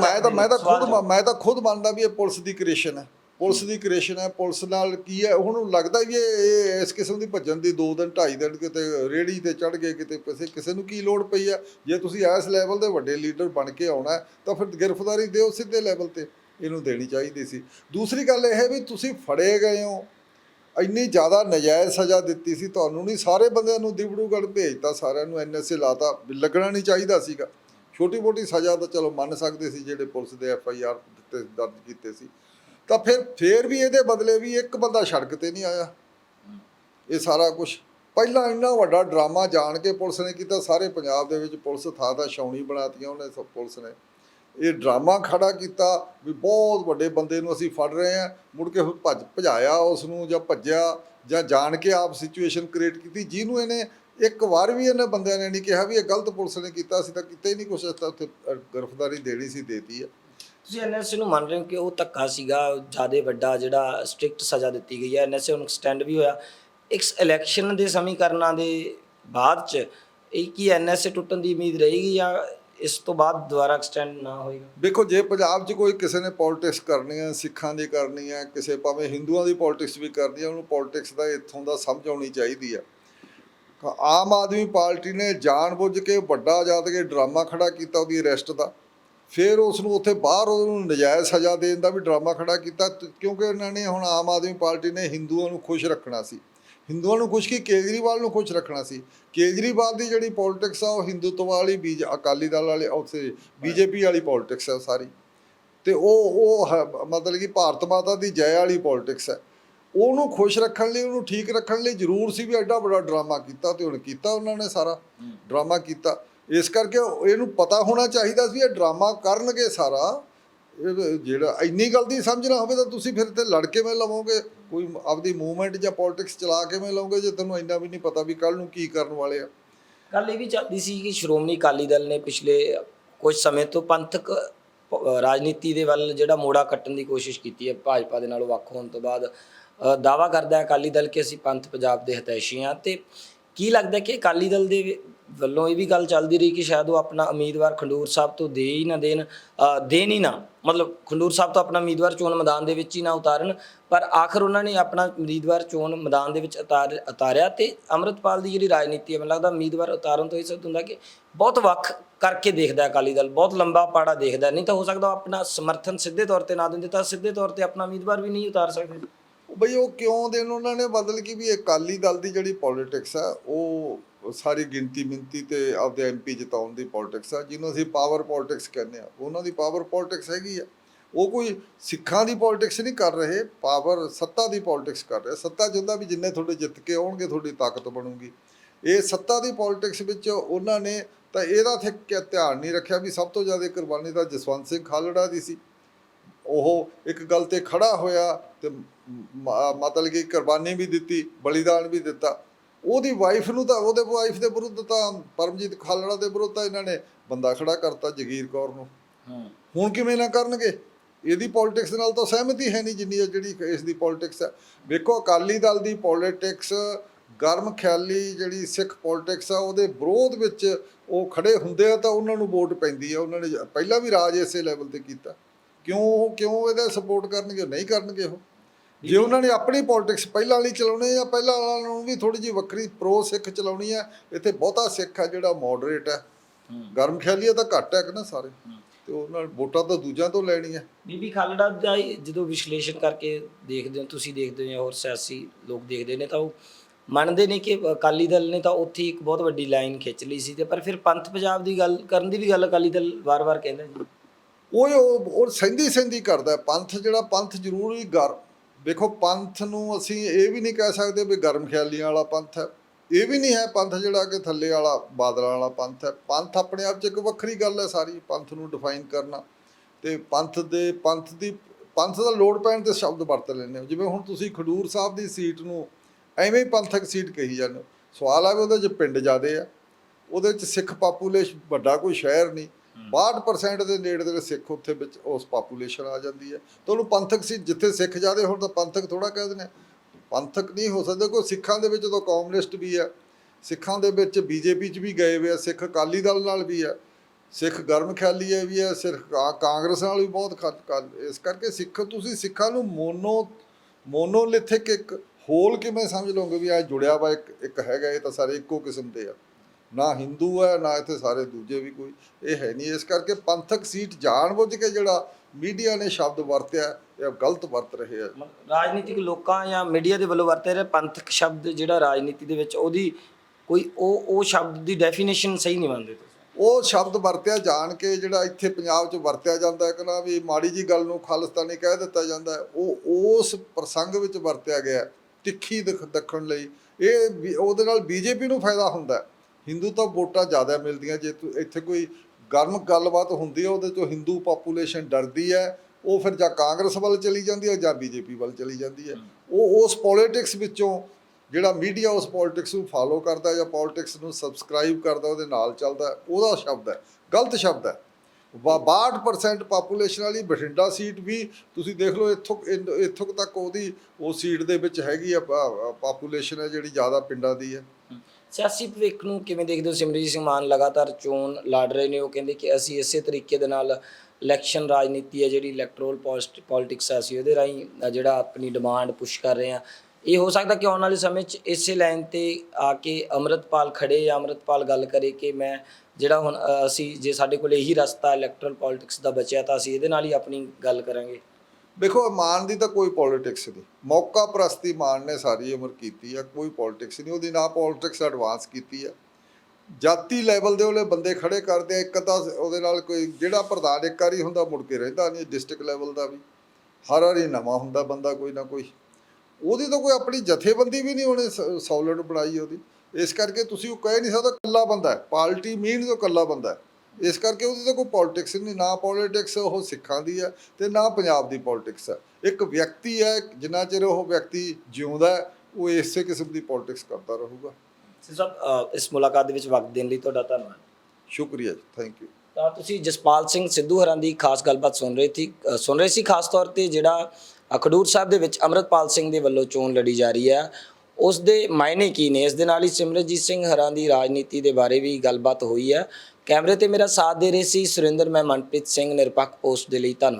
ਮੈਂ ਤਾਂ ਮੈਂ ਤਾਂ ਖੁਦ ਮੈਂ ਤਾਂ ਖੁਦ ਮੰਨਦਾ ਵੀ ਇਹ ਪੁਲਿਸ ਦੀ ਕ੍ਰੀਏਸ਼ਨ ਹੈ। ਪੁਲਿਸ ਦੀ ਕ੍ਰੀਏਸ਼ਨ ਹੈ, ਪੁਲਿਸ ਨਾਲ ਕੀ ਹੈ? ਉਹਨੂੰ ਲੱਗਦਾ ਵੀ ਇਹ ਇਹ ਇਸ ਕਿਸਮ ਦੀ ਭੱਜਣ ਦੀ 2 ਦਿਨ 2.5 ਦਿਨ ਕਿਤੇ ਰੇੜੀ ਤੇ ਚੜ ਗਏ, ਕਿਤੇ ਕਿਸੇ ਕਿਸੇ ਨੂੰ ਕੀ ਲੋੜ ਪਈ ਹੈ? ਜੇ ਤੁਸੀਂ ਇਸ ਲੈਵਲ ਦੇ ਵੱਡੇ ਲੀਡਰ ਬਣ ਕੇ ਆਉਣਾ ਤਾਂ ਫਿਰ ਗ੍ਰਿਫਤਾਰੀ ਦਿਓ ਸਿੱਧੇ ਲੈਵਲ ਤੇ। ਇਹਨੂੰ ਦੇਣੀ ਚਾਹੀਦੀ ਸੀ। ਦੂਸਰੀ ਗੱਲ ਇਹ ਹੈ ਵੀ ਤੁਸੀਂ ਫੜੇ ਗਏ ਹੋ। ਇੰਨੀ ਜ਼ਿਆਦਾ ਨਜਾਇਜ਼ ਸਜ਼ਾ ਦਿੱਤੀ ਸੀ ਤੁਹਾਨੂੰ ਨਹੀਂ, ਸਾਰੇ ਬੰਦਿਆਂ ਨੂੰ ਦਿਬੜੂਗੜ ਭੇਜਤਾ, ਸਾਰਿਆਂ ਨੂੰ ਐਨਐਸਏ ਲਾਤਾ, ਵੀ ਲੱਗਣਾ ਨਹੀਂ ਚਾਹੀਦਾ ਸੀਗਾ। ਛੋਟੀ ਮੋਟੀ ਸਜ਼ਾ ਤਾਂ ਚਲੋ ਮੰਨ ਸਕਦੇ ਸੀ ਜਿਹੜੇ ਪੁਲਿਸ ਦੇ ਐਫ ਆਈ ਆਰ ਦਿੱਤੇ ਦਰਜ ਕੀਤੇ ਸੀ। ਤਾਂ ਫਿਰ, ਫੇਰ ਵੀ ਇਹਦੇ ਬਦਲੇ ਵੀ ਇੱਕ ਬੰਦਾ ਸੜਕ ਤੇ ਨਹੀਂ ਆਇਆ। ਇਹ ਸਾਰਾ ਕੁਝ ਪਹਿਲਾਂ ਇੰਨਾ ਵੱਡਾ ਡਰਾਮਾ ਜਾਣ ਕੇ ਪੁਲਿਸ ਨੇ ਕੀਤਾ, ਸਾਰੇ ਪੰਜਾਬ ਦੇ ਵਿੱਚ ਪੁਲਿਸ ਥਾਂ ਥਾਂ ਛਾਉਣੀ ਬਣਾਤੀਆਂ ਉਹਨੇ ਸਭ ਪੁਲਿਸ ਨੇ। ਇਹ ਡਰਾਮਾ ਖੜਾ ਕੀਤਾ ਵੀ ਬਹੁਤ ਵੱਡੇ ਬੰਦੇ ਨੂੰ ਅਸੀਂ ਫੜ ਰਹੇ ਹਾਂ, ਮੁੜ ਕੇ ਭੱਜ, ਭਜਾਇਆ ਉਸ ਨੂੰ ਜਾਂ ਭੱਜਿਆ ਜਾਂ ਜਾਣ ਕੇ ਆਪ ਸਿਚੁਏਸ਼ਨ ਕ੍ਰੀਏਟ ਕੀਤੀ। ਜਿਹਨੂੰ ਇਹਨੇ ਇੱਕ ਵਾਰ ਵੀ ਇਹਨਾਂ ਬੰਦਿਆਂ ਨੇ ਨਹੀਂ ਕਿਹਾ ਵੀ ਇਹ ਗਲਤ ਪੁਲਿਸ ਨੇ ਕੀਤਾ, ਅਸੀਂ ਤਾਂ ਕੀਤਾ ਹੀ ਨਹੀਂ ਕੁਛ। ਅਸੀਂ ਤਾਂ ਉੱਥੇ ਗ੍ਰਿਫਤਾਰੀ ਦੇਣੀ ਸੀ ਦੇਤੀ ਹੈ ਤੁਸੀਂ ਐਨਐਸਏ ਨੂੰ ਮੰਨ ਰਹੇ ਹੋ ਕਿ ਉਹ ਧੱਕਾ ਸੀਗਾ, ਜ਼ਿਆਦਾ ਵੱਡਾ ਜਿਹੜਾ ਸਟ੍ਰਿਕਟ ਸਜ਼ਾ ਦਿੱਤੀ ਗਈ ਹੈ ਐਨਐਸਏ ਹੁਣ ਐਕਸਟੈਂਡ ਵੀ ਹੋਇਆ। ਇਸ ਇਲੈਕਸ਼ਨ ਦੇ ਸਮੀਕਰਨਾਂ ਦੇ ਬਾਅਦ ਚ ਇਹ ਕੀ ਐਨਐਸਏ ਟੁੱਟਣ ਦੀ ਉਮੀਦ ਰਹੇਗੀ ਜਾਂ ਇਸ ਤੋਂ ਬਾਅਦ ਦੁਬਾਰਾ ਐਕਸਟੈਂਡ ਨਾ ਹੋਏਗਾ? ਦੇਖੋ, ਜੇ ਪੰਜਾਬ 'ਚ ਕੋਈ ਕਿਸੇ ਨੇ ਪੋਲਿਟਿਕਸ ਕਰਨੀ ਹੈ, ਸਿੱਖਾਂ ਦੀ ਕਰਨੀ ਹੈ, ਕਿਸੇ ਭਾਵੇਂ ਹਿੰਦੂਆਂ ਦੀ ਪੋਲਿਟਿਕਸ ਵੀ ਕਰਨੀ ਹੈ, ਉਹਨੂੰ ਪੋਲਿਟਿਕਸ ਦਾ ਇੱਥੋਂ ਦਾ ਸਮਝ ਆਉਣੀ ਚਾਹੀਦੀ ਹੈ। ਆਮ ਆਦਮੀ ਪਾਰਟੀ ਨੇ ਜਾਣਬੁੱਝ ਕੇ ਵੱਡਾ ਜਦ ਕੇ ਡਰਾਮਾ ਖੜਾ ਕੀਤਾ ਉਹਦੀ ਅਰੈਸਟ ਦਾ। ਫਿਰ ਉਸ ਨੂੰ ਉੱਥੇ ਬਾਹਰ ਉਹਨੂੰ ਨਜਾਇਜ਼ ਸਜ਼ਾ ਦੇਣ ਦਾ ਵੀ ਡਰਾਮਾ ਖੜਾ ਕੀਤਾ ਕਿਉਂਕਿ ਇਹਨਾਂ ਨੇ ਹੁਣ ਆਮ ਆਦਮੀ ਪਾਰਟੀ ਨੇ ਹਿੰਦੂਆਂ ਨੂੰ ਖੁਸ਼ ਰੱਖਣਾ ਸੀ। ਹਿੰਦੂਆਂ ਨੂੰ ਖੁਸ਼ ਕੀ? ਕੇਜਰੀਵਾਲ ਨੂੰ ਖੁਸ਼ ਰੱਖਣਾ ਸੀ। ਕੇਜਰੀਵਾਲ ਦੀ ਜਿਹੜੀ ਪੋਲਿਟਿਕਸ ਆ ਉਹ ਹਿੰਦੂਤਵ ਵਾਲੀ ਬੀਜ ਅਕਾਲੀ ਦਲ ਵਾਲੇ ਉੱਥੇ ਬੀਜੇਪੀ ਵਾਲੀ ਪੋਲਿਟਿਕਸ ਹੈ ਸਾਰੀ। ਤੇ ਉਹ ਉਹ ਮਤਲਬ ਕਿ ਭਾਰਤ ਮਾਤਾ ਦੀ ਜੈ ਵਾਲੀ ਪੋਲਿਟਿਕਸ ਹੈ ਉਹਨੂੰ ਖੁਸ਼ ਰੱਖਣ ਲਈ ਉਹਨੂੰ ਠੀਕ ਰੱਖਣ ਲਈ ਜ਼ਰੂਰ ਸੀ ਵੀ ਐਡਾ ਵੱਡਾ ਡਰਾਮਾ ਕੀਤਾ ਤੇ ਹੁਣ ਕੀਤਾ ਉਹਨਾਂ ਨੇ ਸਾਰਾ। ਡਰਾਮਾ ਕੀਤਾ। ਇਸ ਕਰਕੇ ਇਹਨੂੰ ਪਤਾ ਹੋਣਾ ਚਾਹੀਦਾ ਸੀ, ਇਹ ਡਰਾਮਾ ਕਰਨਗੇ ਸਾਰਾ। ਜਿਹੜਾ ਇੰਨੀ ਗਲਤੀ ਸਮਝਣਾ ਹੋਵੇ ਤਾਂ ਤੁਸੀਂ ਫਿਰ ਤੇ ਲੜ ਕੇ ਮੈਂ ਲਵੋਗੇ? ਕੋਈ ਆਪਦੀ ਮੂਵਮੈਂਟ ਜਾਂ ਪੋਲਿਟਿਕਸ ਚਲਾ ਕੇ ਮੈਂ ਲਵੋਗੇ ਜੇ ਤੁਹਾਨੂੰ ਇੰਨਾ ਵੀ ਨਹੀਂ ਪਤਾ ਵੀ ਕੱਲ ਨੂੰ ਕੀ ਕਰਨ ਵਾਲੇ ਆ? ਗੱਲ ਇਹ ਵੀ ਚੱਲਦੀ ਸੀ ਕਿ ਸ਼੍ਰੋਮਣੀ ਅਕਾਲੀ ਦਲ ਨੇ ਪਿਛਲੇ ਕੁਝ ਸਮੇਂ ਤੋਂ ਪੰਥਕ ਰਾਜਨੀਤੀ ਦੇ ਵੱਲ ਜਿਹੜਾ ਮੋੜਾ ਕੱਟਣ ਦੀ ਕੋਸ਼ਿਸ਼ ਕੀਤੀ ਹੈ, ਭਾਜਪਾ ਦੇ ਨਾਲੋਂ ਵੱਖ ਹੋਣ ਤੋਂ ਬਾਅਦ। ਦਾਵਾ ਕਰਦਾ ਹੈ ਅਕਾਲੀ ਦਲ ਕਿ ਅਸੀਂ ਪੰਥ ਪੰਜਾਬ ਦੇ ਹਤੈਸ਼ੀ ਹਾਂ। ਤੇ ਕੀ ਲੱਗਦਾ ਕਿ ਅਕਾਲੀ ਦਲ ਦੇ ਵੱਲੋਂ ਇਹ ਵੀ ਗੱਲ ਚੱਲਦੀ ਰਹੀ ਕਿ ਸ਼ਾਇਦ ਉਹ ਆਪਣਾ ਉਮੀਦਵਾਰ ਖੰਡੂਰ ਸਾਹਿਬ ਤੋਂ ਦੇ ਹੀ ਨਾ ਦੇਣ ਦੇਣ ਹੀ ਨਾ, ਮਤਲਬ ਖੰਡੂਰ ਸਾਹਿਬ ਤੋਂ ਆਪਣਾ ਉਮੀਦਵਾਰ ਚੋਣ ਮੈਦਾਨ ਦੇ ਵਿੱਚ ਹੀ ਨਾ ਉਤਾਰਨ, ਪਰ ਆਖਰ ਉਹਨਾਂ ਨੇ ਆਪਣਾ ਉਮੀਦਵਾਰ ਚੋਣ ਮੈਦਾਨ ਦੇ ਵਿੱਚ ਉਤਾਰ, ਉਤਾਰਿਆ ਤੇ ਅੰਮ੍ਰਿਤਪਾਲ ਦੀ ਜਿਹੜੀ ਰਾਜਨੀਤੀ ਹੈ, ਮੈਨੂੰ ਲੱਗਦਾ ਉਮੀਦਵਾਰ ਉਤਾਰਨ ਤੋਂ ਇਹ ਸਿੱਧ ਹੁੰਦਾ ਕਿ ਬਹੁਤ ਵੱਖ ਕਰਕੇ ਦੇਖਦਾ ਅਕਾਲੀ ਦਲ, ਬਹੁਤ ਲੰਬਾ ਪਾੜਾ ਦੇਖਦਾ ਨਹੀਂ ਤਾਂ ਹੋ ਸਕਦਾ ਉਹ ਆਪਣਾ ਸਮਰਥਨ ਸਿੱਧੇ ਤੌਰ ਤੇ ਨਾ ਦਿੰਦੇ ਤਾਂ ਸਿੱਧੇ ਤੌਰ ਤੇ ਆਪਣਾ ਉਮੀਦਵਾਰ ਵੀ ਨਹੀਂ ਉਤਾਰ ਸਕਦੇ। ਬਈ ਉਹ ਕਿਉਂ ਦੇਣ ਉਹਨਾਂ ਨੇ? ਬਦਲ ਕੇ ਵੀ ਅਕਾਲੀ ਦਲ ਦੀ ਜਿਹੜੀ ਪੋਲਿਟਿਕਸ ਆ ਉਹ ਸਾਰੀ ਗਿਣਤੀ ਮਿੰਤੀ ਤੇ ਆਪਦੇ ਐਮਪੀ ਜਿਤਾਉਣ ਦੀ ਪੋਲਿਟਿਕਸ ਆ, ਜਿਹਨੂੰ ਅਸੀਂ ਪਾਵਰ ਪੋਲਿਟਿਕਸ ਕਹਿੰਦੇ ਆ। ਉਹਨਾਂ ਦੀ ਪਾਵਰ ਪੋਲਿਟਿਕਸ ਹੈਗੀ ਆ। ਉਹ ਕੋਈ ਸਿੱਖਾਂ ਦੀ ਪੋਲਿਟਿਕਸ ਨਹੀਂ ਕਰ ਰਹੇ ਪਾਵਰ ਸੱਤਾ ਦੀ ਪੋਲਿਟਿਕਸ ਕਰ ਰਹੇ। ਸੱਤਾ ਚਾਹੁੰਦਾ ਵੀ ਜਿੰਨੇ ਤੁਹਾਡੇ ਜਿੱਤ ਕੇ ਆਉਣਗੇ, ਤੁਹਾਡੀ ਤਾਕਤ ਬਣੂਗੀ। ਇਹ ਸੱਤਾ ਦੀ ਪੋਲਿਟਿਕਸ ਵਿੱਚ ਉਹਨਾਂ ਨੇ ਤਾਂ ਇਹਦਾ ਤੇ ਧਿਆਨ ਨਹੀਂ ਰੱਖਿਆ ਵੀ ਸਭ ਤੋਂ ਜ਼ਿਆਦਾ ਕੁਰਬਾਨੀ ਤਾਂ ਜਸਵੰਤ ਸਿੰਘ ਖਾਲੜਾ ਦੀ ਸੀ। ਉਹ ਇੱਕ ਗੱਲ ਤੇ ਖੜਾ ਹੋਇਆ ਤੇ ਮ- ਮਤਲਬ ਕਿ ਕੁਰਬਾਨੀ ਵੀ ਦਿੱਤੀ, ਬਲੀਦਾਨ ਵੀ ਦਿੱਤਾ। ਉਹਦੀ ਵਾਈਫ ਨੂੰ ਤਾਂ ਉਹਦੇ ਵਾਈਫ ਦੇ ਵਿਰੁੱਧ ਤਾਂ ਪਰਮਜੀਤ ਖਾਲੜਾ ਦੇ ਵਿਰੁੱਧ ਤਾਂ ਇਹਨਾਂ ਨੇ ਬੰਦਾ ਖੜਾ ਕਰਤਾ ਜਗੀਰ ਕੌਰ ਨੂੰ। ਹੁਣ ਕਿਵੇਂ ਨਾ ਕਰਨਗੇ? ਇਹਦੀ ਪੋਲਿਟਿਕਸ ਨਾਲ ਤਾਂ ਸਹਿਮਤੀ ਹੈ ਨਹੀਂ ਜਿੰਨੀ ਜਿਹੜੀ ਇਸ ਦੀ ਪੋਲਿਟਿਕਸ ਹੈ। ਵੇਖੋ ਅਕਾਲੀ ਦਲ ਦੀ ਪੋਲਿਟਿਕਸ ਗਰਮ ਖਿਆਲੀ ਜਿਹੜੀ ਸਿੱਖ ਪੋਲਿਟਿਕਸ ਆ ਉਹਦੇ ਵਿਰੋਧ ਵਿੱਚ ਉਹ ਖੜੇ ਹੁੰਦੇ ਆ ਤਾਂ ਉਹਨਾਂ ਨੂੰ ਵੋਟ ਪੈਂਦੀ ਆ। ਉਹਨਾਂ ਨੇ ਪਹਿਲਾਂ ਵੀ ਰਾਜ ਇਸੇ ਲੈਵਲ ਤੇ ਕੀਤਾ। ਕਿਉਂ ਕਿਉਂ ਇਹਦਾ ਸਪੋਰਟ ਕਰਨਗੇ? ਨਹੀਂ ਕਰਨਗੇ ਉਹ। ਜੇ ਉਹਨਾਂ ਨੇ ਆਪਣੀ ਪੋਲਿਟਿਕਸ ਪਹਿਲਾਂ ਵਾਲੀ ਚਲਾਉਣੀ ਆ ਪਹਿਲਾਂ ਵਾਲਿਆਂ ਨੂੰ ਵੀ ਥੋੜੀ ਜਿਹੀ ਵੱਖਰੀ ਪ੍ਰੋ ਸਿੱਖ ਚਲਾਉਣੀ ਆ ਇੱਥੇ ਬਹੁਤਾ ਸਿੱਖ ਆ ਜਿਹੜਾ ਮੋਡਰੇਟ ਹੈ। ਗਰਮ ਖਿਆਲੀਆ ਤਾਂ ਘੱਟ ਹੈ ਕਿ ਨਾ ਸਾਰੇ? ਤੇ ਉਹਨਾਂ ਵੋਟਾਂ ਤਾਂ ਦੂਜਿਆਂ ਤੋਂ ਲੈਣੀਆਂ ਬੀਬੀ ਖਾਲੜਾ ਦਾ ਜਦੋਂ ਵਿਸ਼ਲੇਸ਼ਣ ਕਰਕੇ ਦੇਖਦੇ ਹੋ ਤੁਸੀਂ ਦੇਖਦੇ ਹੋ ਹੋਰ ਸਿਆਸੀ ਲੋਕ ਦੇਖਦੇ ਨੇ ਤਾਂ ਉਹ ਮੰਨਦੇ ਨੇ ਕਿ ਅਕਾਲੀ ਦਲ ਨੇ ਤਾਂ ਉੱਥੇ ਇੱਕ ਬਹੁਤ ਵੱਡੀ ਲਾਈਨ ਖਿੱਚ ਲਈ ਸੀ ਤੇ ਪਰ ਫਿਰ ਪੰਥ ਪੰਜਾਬ ਦੀ ਗੱਲ ਕਰਨ ਦੀ ਵੀ ਗੱਲ ਅਕਾਲੀ ਦਲ ਵਾਰ-ਵਾਰ ਕਹਿੰਦਾ ਜੀ। ਉਹ ਉਹ ਸਹਿੰਦੀ ਸਹਿੰਦੀ ਕਰਦਾ ਹੈ। ਪੰਥ ਜਿਹੜਾ ਪੰਥ ਜ਼ਰੂਰ ਹੀ ਗਰ ਦੇਖੋ, ਪੰਥ ਨੂੰ ਅਸੀਂ ਇਹ ਵੀ ਨਹੀਂ ਕਹਿ ਸਕਦੇ ਵੀ ਗਰਮ ਖਿਆਲੀਆਂ ਵਾਲਾ ਪੰਥ ਹੈ। ਇਹ ਵੀ ਨਹੀਂ ਹੈ ਪੰਥ ਜਿਹੜਾ ਕਿ ਥੱਲੇ ਵਾਲਾ, ਬਾਦਲਾਂ ਵਾਲਾ ਪੰਥ ਹੈ। ਪੰਥ ਆਪਣੇ ਆਪ 'ਚ ਇੱਕ ਵੱਖਰੀ ਗੱਲ ਹੈ ਸਾਰੀ, ਪੰਥ ਨੂੰ ਡਿਫਾਈਨ ਕਰਨਾ। ਤੇ ਪੰਥ ਦੇ, ਪੰਥ ਦੀ, ਪੰਥ ਦਾ ਲੋੜ ਪੈਣ ਤੇ ਸ਼ਬਦ ਵਰਤ ਲੈਂਦੇ ਹੋ। ਜਿਵੇਂ ਹੁਣ ਤੁਸੀਂ ਖਡੂਰ ਸਾਹਿਬ ਦੀ ਸੀਟ ਨੂੰ ਐਵੇਂ ਹੀ ਪੰਥਕ ਸੀਟ ਕਹੀ ਜਾਂਦੇ ਹੋ। ਸਵਾਲ ਆ ਵੀ ਉਹਦੇ 'ਚ ਪਿੰਡ ਜ਼ਿਆਦੇ ਆ। ਉਹਦੇ 'ਚ ਸਿੱਖ ਪਾਪੂਲੇਸ਼ਨ ਵੱਡਾ ਕੋਈ ਸ਼ਹਿਰ ਨਹੀਂ। 62% ਦੇ ਨੇੜੇ ਦੇ ਸਿੱਖ ਉੱਥੇ ਵਿੱਚ ਉਸ ਪਾਪੂਲੇਸ਼ਨ ਆ ਜਾਂਦੀ ਹੈ। ਤਾਂ ਉਹਨੂੰ ਪੰਥਕ ਸੀ, ਜਿੱਥੇ ਸਿੱਖ ਜ਼ਿਆਦੇ ਹੁਣ ਤਾਂ ਪੰਥਕ ਥੋੜਾ ਕਹਿ ਦਿੰਦੇ ਆ। ਪੰਥਕ ਨਹੀਂ ਹੋ ਸਕਦਾ ਕੋਈ ਸਿੱਖਾਂ ਦੇ ਵਿੱਚ ਤਾਂ ਕਮਿਊਨਿਸਟ ਵੀ ਹੈ। ਸਿੱਖਾਂ ਦੇ ਵਿੱਚ ਬੀਜੇਪੀ 'ਚ ਵੀ ਗਏ ਹੋਏ ਆ, ਸਿੱਖ ਅਕਾਲੀ ਦਲ ਨਾਲ ਵੀ ਹੈ। ਸਿੱਖ ਗਰਮ ਖਿਆਲੀ ਹੈ ਵੀ ਹੈ, ਸਿੱਖ ਕਾ- ਕਾਂਗਰਸ ਨਾਲ ਵੀ ਬਹੁਤ ਇਸ ਕਰਕੇ ਸਿੱਖ, ਤੁਸੀਂ ਸਿੱਖਾਂ ਨੂੰ ਮੋਨੋ, ਮੋਨੋਲਿਥਿਕ ਇੱਕ ਹੋਲ ਕਿਵੇਂ ਸਮਝ ਲਓਗੇ ਵੀ ਆ ਜੁੜਿਆ ਵਾ, ਇੱਕ ਇੱਕ ਹੈਗਾ, ਇਹ ਤਾਂ ਸਾਰੇ ਇੱਕੋ ਕਿਸਮ ਦੇ ਆ। ਨਾ ਹਿੰਦੂ ਹੈ ਨਾ ਇੱਥੇ ਸਾਰੇ ਦੂਜੇ ਵੀ ਕੋਈ ਇਹ ਹੈ ਨਹੀਂ। ਇਸ ਕਰਕੇ ਪੰਥਕ ਸੀਟ ਜਾਣਬੁੱਝ ਕੇ ਜਿਹੜਾ ਮੀਡੀਆ ਨੇ ਸ਼ਬਦ ਵਰਤਿਆ ਇਹ ਗਲਤ ਵਰਤ ਰਹੇ ਆ। ਰਾਜਨੀਤਿਕ ਲੋਕਾਂ ਜਾਂ ਮੀਡੀਆ ਦੇ ਵੱਲੋਂ ਵਰਤੇ ਰਹੇ ਪੰਥਕ ਸ਼ਬਦ ਜਿਹੜਾ ਰਾਜਨੀਤੀ ਦੇ ਵਿੱਚ ਉਹਦੀ ਕੋਈ ਉਹ ਉਹ ਸ਼ਬਦ ਦੀ ਡੈਫੀਨੇਸ਼ਨ ਸਹੀ ਨਹੀਂ ਮੰਨਦੇ ਉਹ ਸ਼ਬਦ ਵਰਤਿਆ ਜਾਣ ਕੇ ਜਿਹੜਾ ਇੱਥੇ ਪੰਜਾਬ 'ਚ ਵਰਤਿਆ ਜਾਂਦਾ ਹੈ ਕਿ ਨਾ ਵੀ ਮਾੜੀ ਜੀ ਗੱਲ ਨੂੰ ਖਾਲਿਸਤਾਨੀ ਕਹਿ ਦਿੱਤਾ ਜਾਂਦਾ ਹੈ ਉਹ ਉਸ ਪ੍ਰਸੰਗ ਵਿੱਚ ਵਰਤਿਆ ਗਿਆ ਤਿੱਖੀ ਦਿਖ- ਦੱਖਣ ਲਈ। ਇਹ ਉਹਦੇ ਨਾਲ ਬੀਜੇਪੀ ਨੂੰ ਫਾਇਦਾ ਹੁੰਦਾ ਹੈ। ਹਿੰਦੂ ਤਾਂ ਵੋਟਾਂ ਜ਼ਿਆਦਾ ਮਿਲਦੀਆਂ ਜੇ ਤੂੰ ਇੱਥੇ ਕੋਈ ਗਰਮ ਗੱਲਬਾਤ ਹੁੰਦੀ ਹੈ ਉਹਦੇ ਤੋਂ ਹਿੰਦੂ ਪਾਪੂਲੇਸ਼ਨ ਡਰਦੀ ਹੈ ਉਹ ਫਿਰ ਜਾਂ ਕਾਂਗਰਸ ਵੱਲ ਚਲੀ ਜਾਂਦੀ ਹੈ ਜਾਂ ਬੀਜੇਪੀ ਵੱਲ ਚਲੀ ਜਾਂਦੀ ਹੈ। ਉਹ ਉਸ ਪੋਲਿਟਿਕਸ ਵਿੱਚੋਂ ਜਿਹੜਾ ਮੀਡੀਆ ਉਸ ਪੋਲਿਟਿਕਸ ਨੂੰ ਫਾਲੋ ਕਰਦਾ ਜਾਂ ਪੋਲਿਟਿਕਸ ਨੂੰ ਸਬਸਕ੍ਰਾਈਬ ਕਰਦਾ ਉਹਦੇ ਨਾਲ ਚੱਲਦਾ ਉਹਦਾ ਸ਼ਬਦ ਹੈ ਗਲਤ ਸ਼ਬਦ ਹੈ। ਵਾ- 62% ਪਾਪੂਲੇਸ਼ਨ ਵਾਲੀ ਬਠਿੰਡਾ ਸੀਟ ਵੀ ਤੁਸੀਂ ਦੇਖ ਲਓ ਇੱਥੋਂ ਇੱਥੋਂ ਤੱਕ ਉਹਦੀ ਉਹ ਸੀਟ ਦੇ ਵਿੱਚ ਹੈਗੀ ਆ ਪਾਪੂਲੇਸ਼ਨ ਹੈ ਜਿਹੜੀ ਜ਼ਿਆਦਾ ਪਿੰਡਾਂ ਦੀ ਹੈ। ਸਿਆਸੀ ਭਵਿੱਖ ਨੂੰ ਕਿਵੇਂ ਦੇਖਦੇ ਹੋ? ਸਿਮਰਜੀਤ ਸਿੰਘ ਮਾਨ ਲਗਾਤਾਰ ਚੋਣ ਲੜ ਰਹੇ ਨੇ। ਉਹ ਕਹਿੰਦੇ ਕਿ ਅਸੀਂ ਇਸੇ ਤਰੀਕੇ ਦੇ ਨਾਲ ਇਲੈਕਸ਼ਨ ਰਾਜਨੀਤੀ ਹੈ, ਜਿਹੜੀ ਇਲੈਕਟਰਲ ਪੋਲਿਟਿਕਸ ਹੈ, ਅਸੀਂ ਉਹਦੇ ਰਾਹੀਂ ਜਿਹੜਾ ਆਪਣੀ ਡਿਮਾਂਡ ਪੁਸ਼ ਕਰ ਰਹੇ ਹਾਂ। ਇਹ ਹੋ ਸਕਦਾ ਕਿ ਆਉਣ ਵਾਲੇ ਸਮੇਂ 'ਚ ਇਸੇ ਲਾਈਨ ਤੇ ਆ ਕੇ ਅਮਰਤਪਾਲ ਖੜੇ ਜਾਂ ਅਮਰਤਪਾਲ ਗੱਲ ਕਰੇ ਕਿ ਮੈਂ ਜਿਹੜਾ ਹੁਣ ਅਸੀਂ ਜੇ ਸਾਡੇ ਕੋਲ ਇਹੀ ਰਸਤਾ ਇਲੈਕਟਰਲ ਪੋਲਿਟਿਕਸ ਦਾ ਬਚਿਆ ਤਾਂ ਅਸੀਂ ਇਹਦੇ ਨਾਲ ਹੀ ਆਪਣੀ ਗੱਲ ਕਰਾਂਗੇ। ਦੇਖੋ ਮਾਨ ਦੀ ਤਾਂ ਕੋਈ ਪੋਲਿਟਿਕਸ ਨਹੀਂ। ਮੌਕਾ ਪ੍ਰਸਤੀ ਮਾਨ ਨੇ ਸਾਰੀ ਉਮਰ ਕੀਤੀ ਆ, ਕੋਈ ਪੋਲਿਟਿਕਸ ਨਹੀਂ। ਉਹਦੀ ਨਾ ਪੋਲਿਟਿਕਸ ਐਡਵਾਂਸ ਕੀਤੀ ਹੈ ਜਾਤੀ ਲੈਵਲ ਦੇ ਉਹਲੇ ਬੰਦੇ ਖੜੇ ਕਰਦੇ ਆ, ਇੱਕ ਤਾਂ ਉਹਦੇ ਨਾਲ ਕੋਈ ਜਿਹੜਾ ਪ੍ਰਧਾਨ ਇੱਕ ਵਾਰੀ ਹੁੰਦਾ, ਮੁੜ ਕੇ ਰਹਿੰਦਾ ਨਹੀਂ ਡਿਸਟ੍ਰਿਕਟ ਲੈਵਲ ਦਾ ਵੀ। ਹਰ ਵਾਰੀ ਨਵਾਂ ਹੁੰਦਾ ਬੰਦਾ ਕੋਈ ਨਾ ਕੋਈ। ਉਹਦੀ ਤਾਂ ਕੋਈ ਆਪਣੀ ਜਥੇਬੰਦੀ ਵੀ ਨਹੀਂ ਉਹਨੇ ਸੌਲਿਡ ਬਣਾਈ ਉਹਦੀ। ਇਸ ਕਰਕੇ ਤੁਸੀਂ ਉਹ ਕਹਿ ਨਹੀਂ ਸਕਦਾ ਇਕੱਲਾ ਬੰਦਾ ਹੈ। ਪਾਰਟੀ ਮੀਨ ਤੋਂ ਇਕੱਲਾ ਬੰਦਾ ਹੈ। ਇਸ ਕਰਕੇ ਉਹਦੀ ਤਾਂ ਕੋਈ ਪੋਲਿਟਿਕਸ ਨਹੀਂ ਨਾ ਪੋਲਿਟਿਕਸ ਉਹ ਸਿੱਖਾਂ ਦੀ ਹੈ ਤੇ ਨਾ ਪੰਜਾਬ ਦੀ ਪੋਲਿਟਿਕਸ ਹੈ। ਇੱਕ ਵਿਅਕਤੀ ਹੈ ਜਿੰਨਾ ਚਿਰ ਉਹ ਵਿਅਕਤੀ ਜਿਉਂਦਾ ਹੈ ਉਹ ਇਸੇ ਕਿਸਮ ਦੀ ਪੋਲਿਟਿਕਸ ਕਰਦਾ ਰਹੂਗਾ। ਅ, ਇਸ ਮੁਲਾਕਾਤ ਦੇ ਵਿੱਚ ਵਕਤ ਦੇਣ ਲਈ ਤੁਹਾਡਾ ਧੰਨਵਾਦ। ਸ਼ੁਕਰੀਆ ਜੀ ਥੈਂਕ ਯੂ ਤਾਂ ਤੁਸੀਂ ਜਸਪਾਲ ਸਿੰਘ ਸਿੱਧੂ ਹਰਾਂ ਦੀ ਖਾਸ ਗੱਲਬਾਤ ਸੁਣ ਰਹੇ ਸੀ ਸੁਣ ਰਹੇ ਸੀ ਖਾਸ ਤੌਰ ਤੇ ਜਿਹੜਾ ਖਡੂਰ ਸਾਹਿਬ ਦੇ ਵਿੱਚ ਅਮਰਤਪਾਲ ਸਿੰਘ ਦੇ ਵੱਲੋਂ ਚੋਣ ਲੜੀ ਜਾ ਰਹੀ ਹੈ। ਉਸ ਦੇ ਮਾਇਨੇ ਕੀ ਨੇ? ਇਸ ਦੇ ਨਾਲ ਹੀ ਸਿਮਰਜੀਤ ਸਿੰਘ ਹਰਾਂ ਦੀ ਰਾਜਨੀਤੀ ਦੇ ਬਾਰੇ ਵੀ ਗੱਲਬਾਤ ਹੋਈ ਹੈ। ਕੈਮਰੇ ਤੇ ਮੇਰਾ ਸਾਥ ਦੇ ਰਹੇ ਸੀ ਸੁਰਿੰਦਰ, ਮੈਂ ਮਨਪ੍ਰੀਤ ਸਿੰਘ, ਨਿਰਪੱਖ ਪੋਸਟ ਦੇ ਲਈ ਧੰਨਵਾਦ।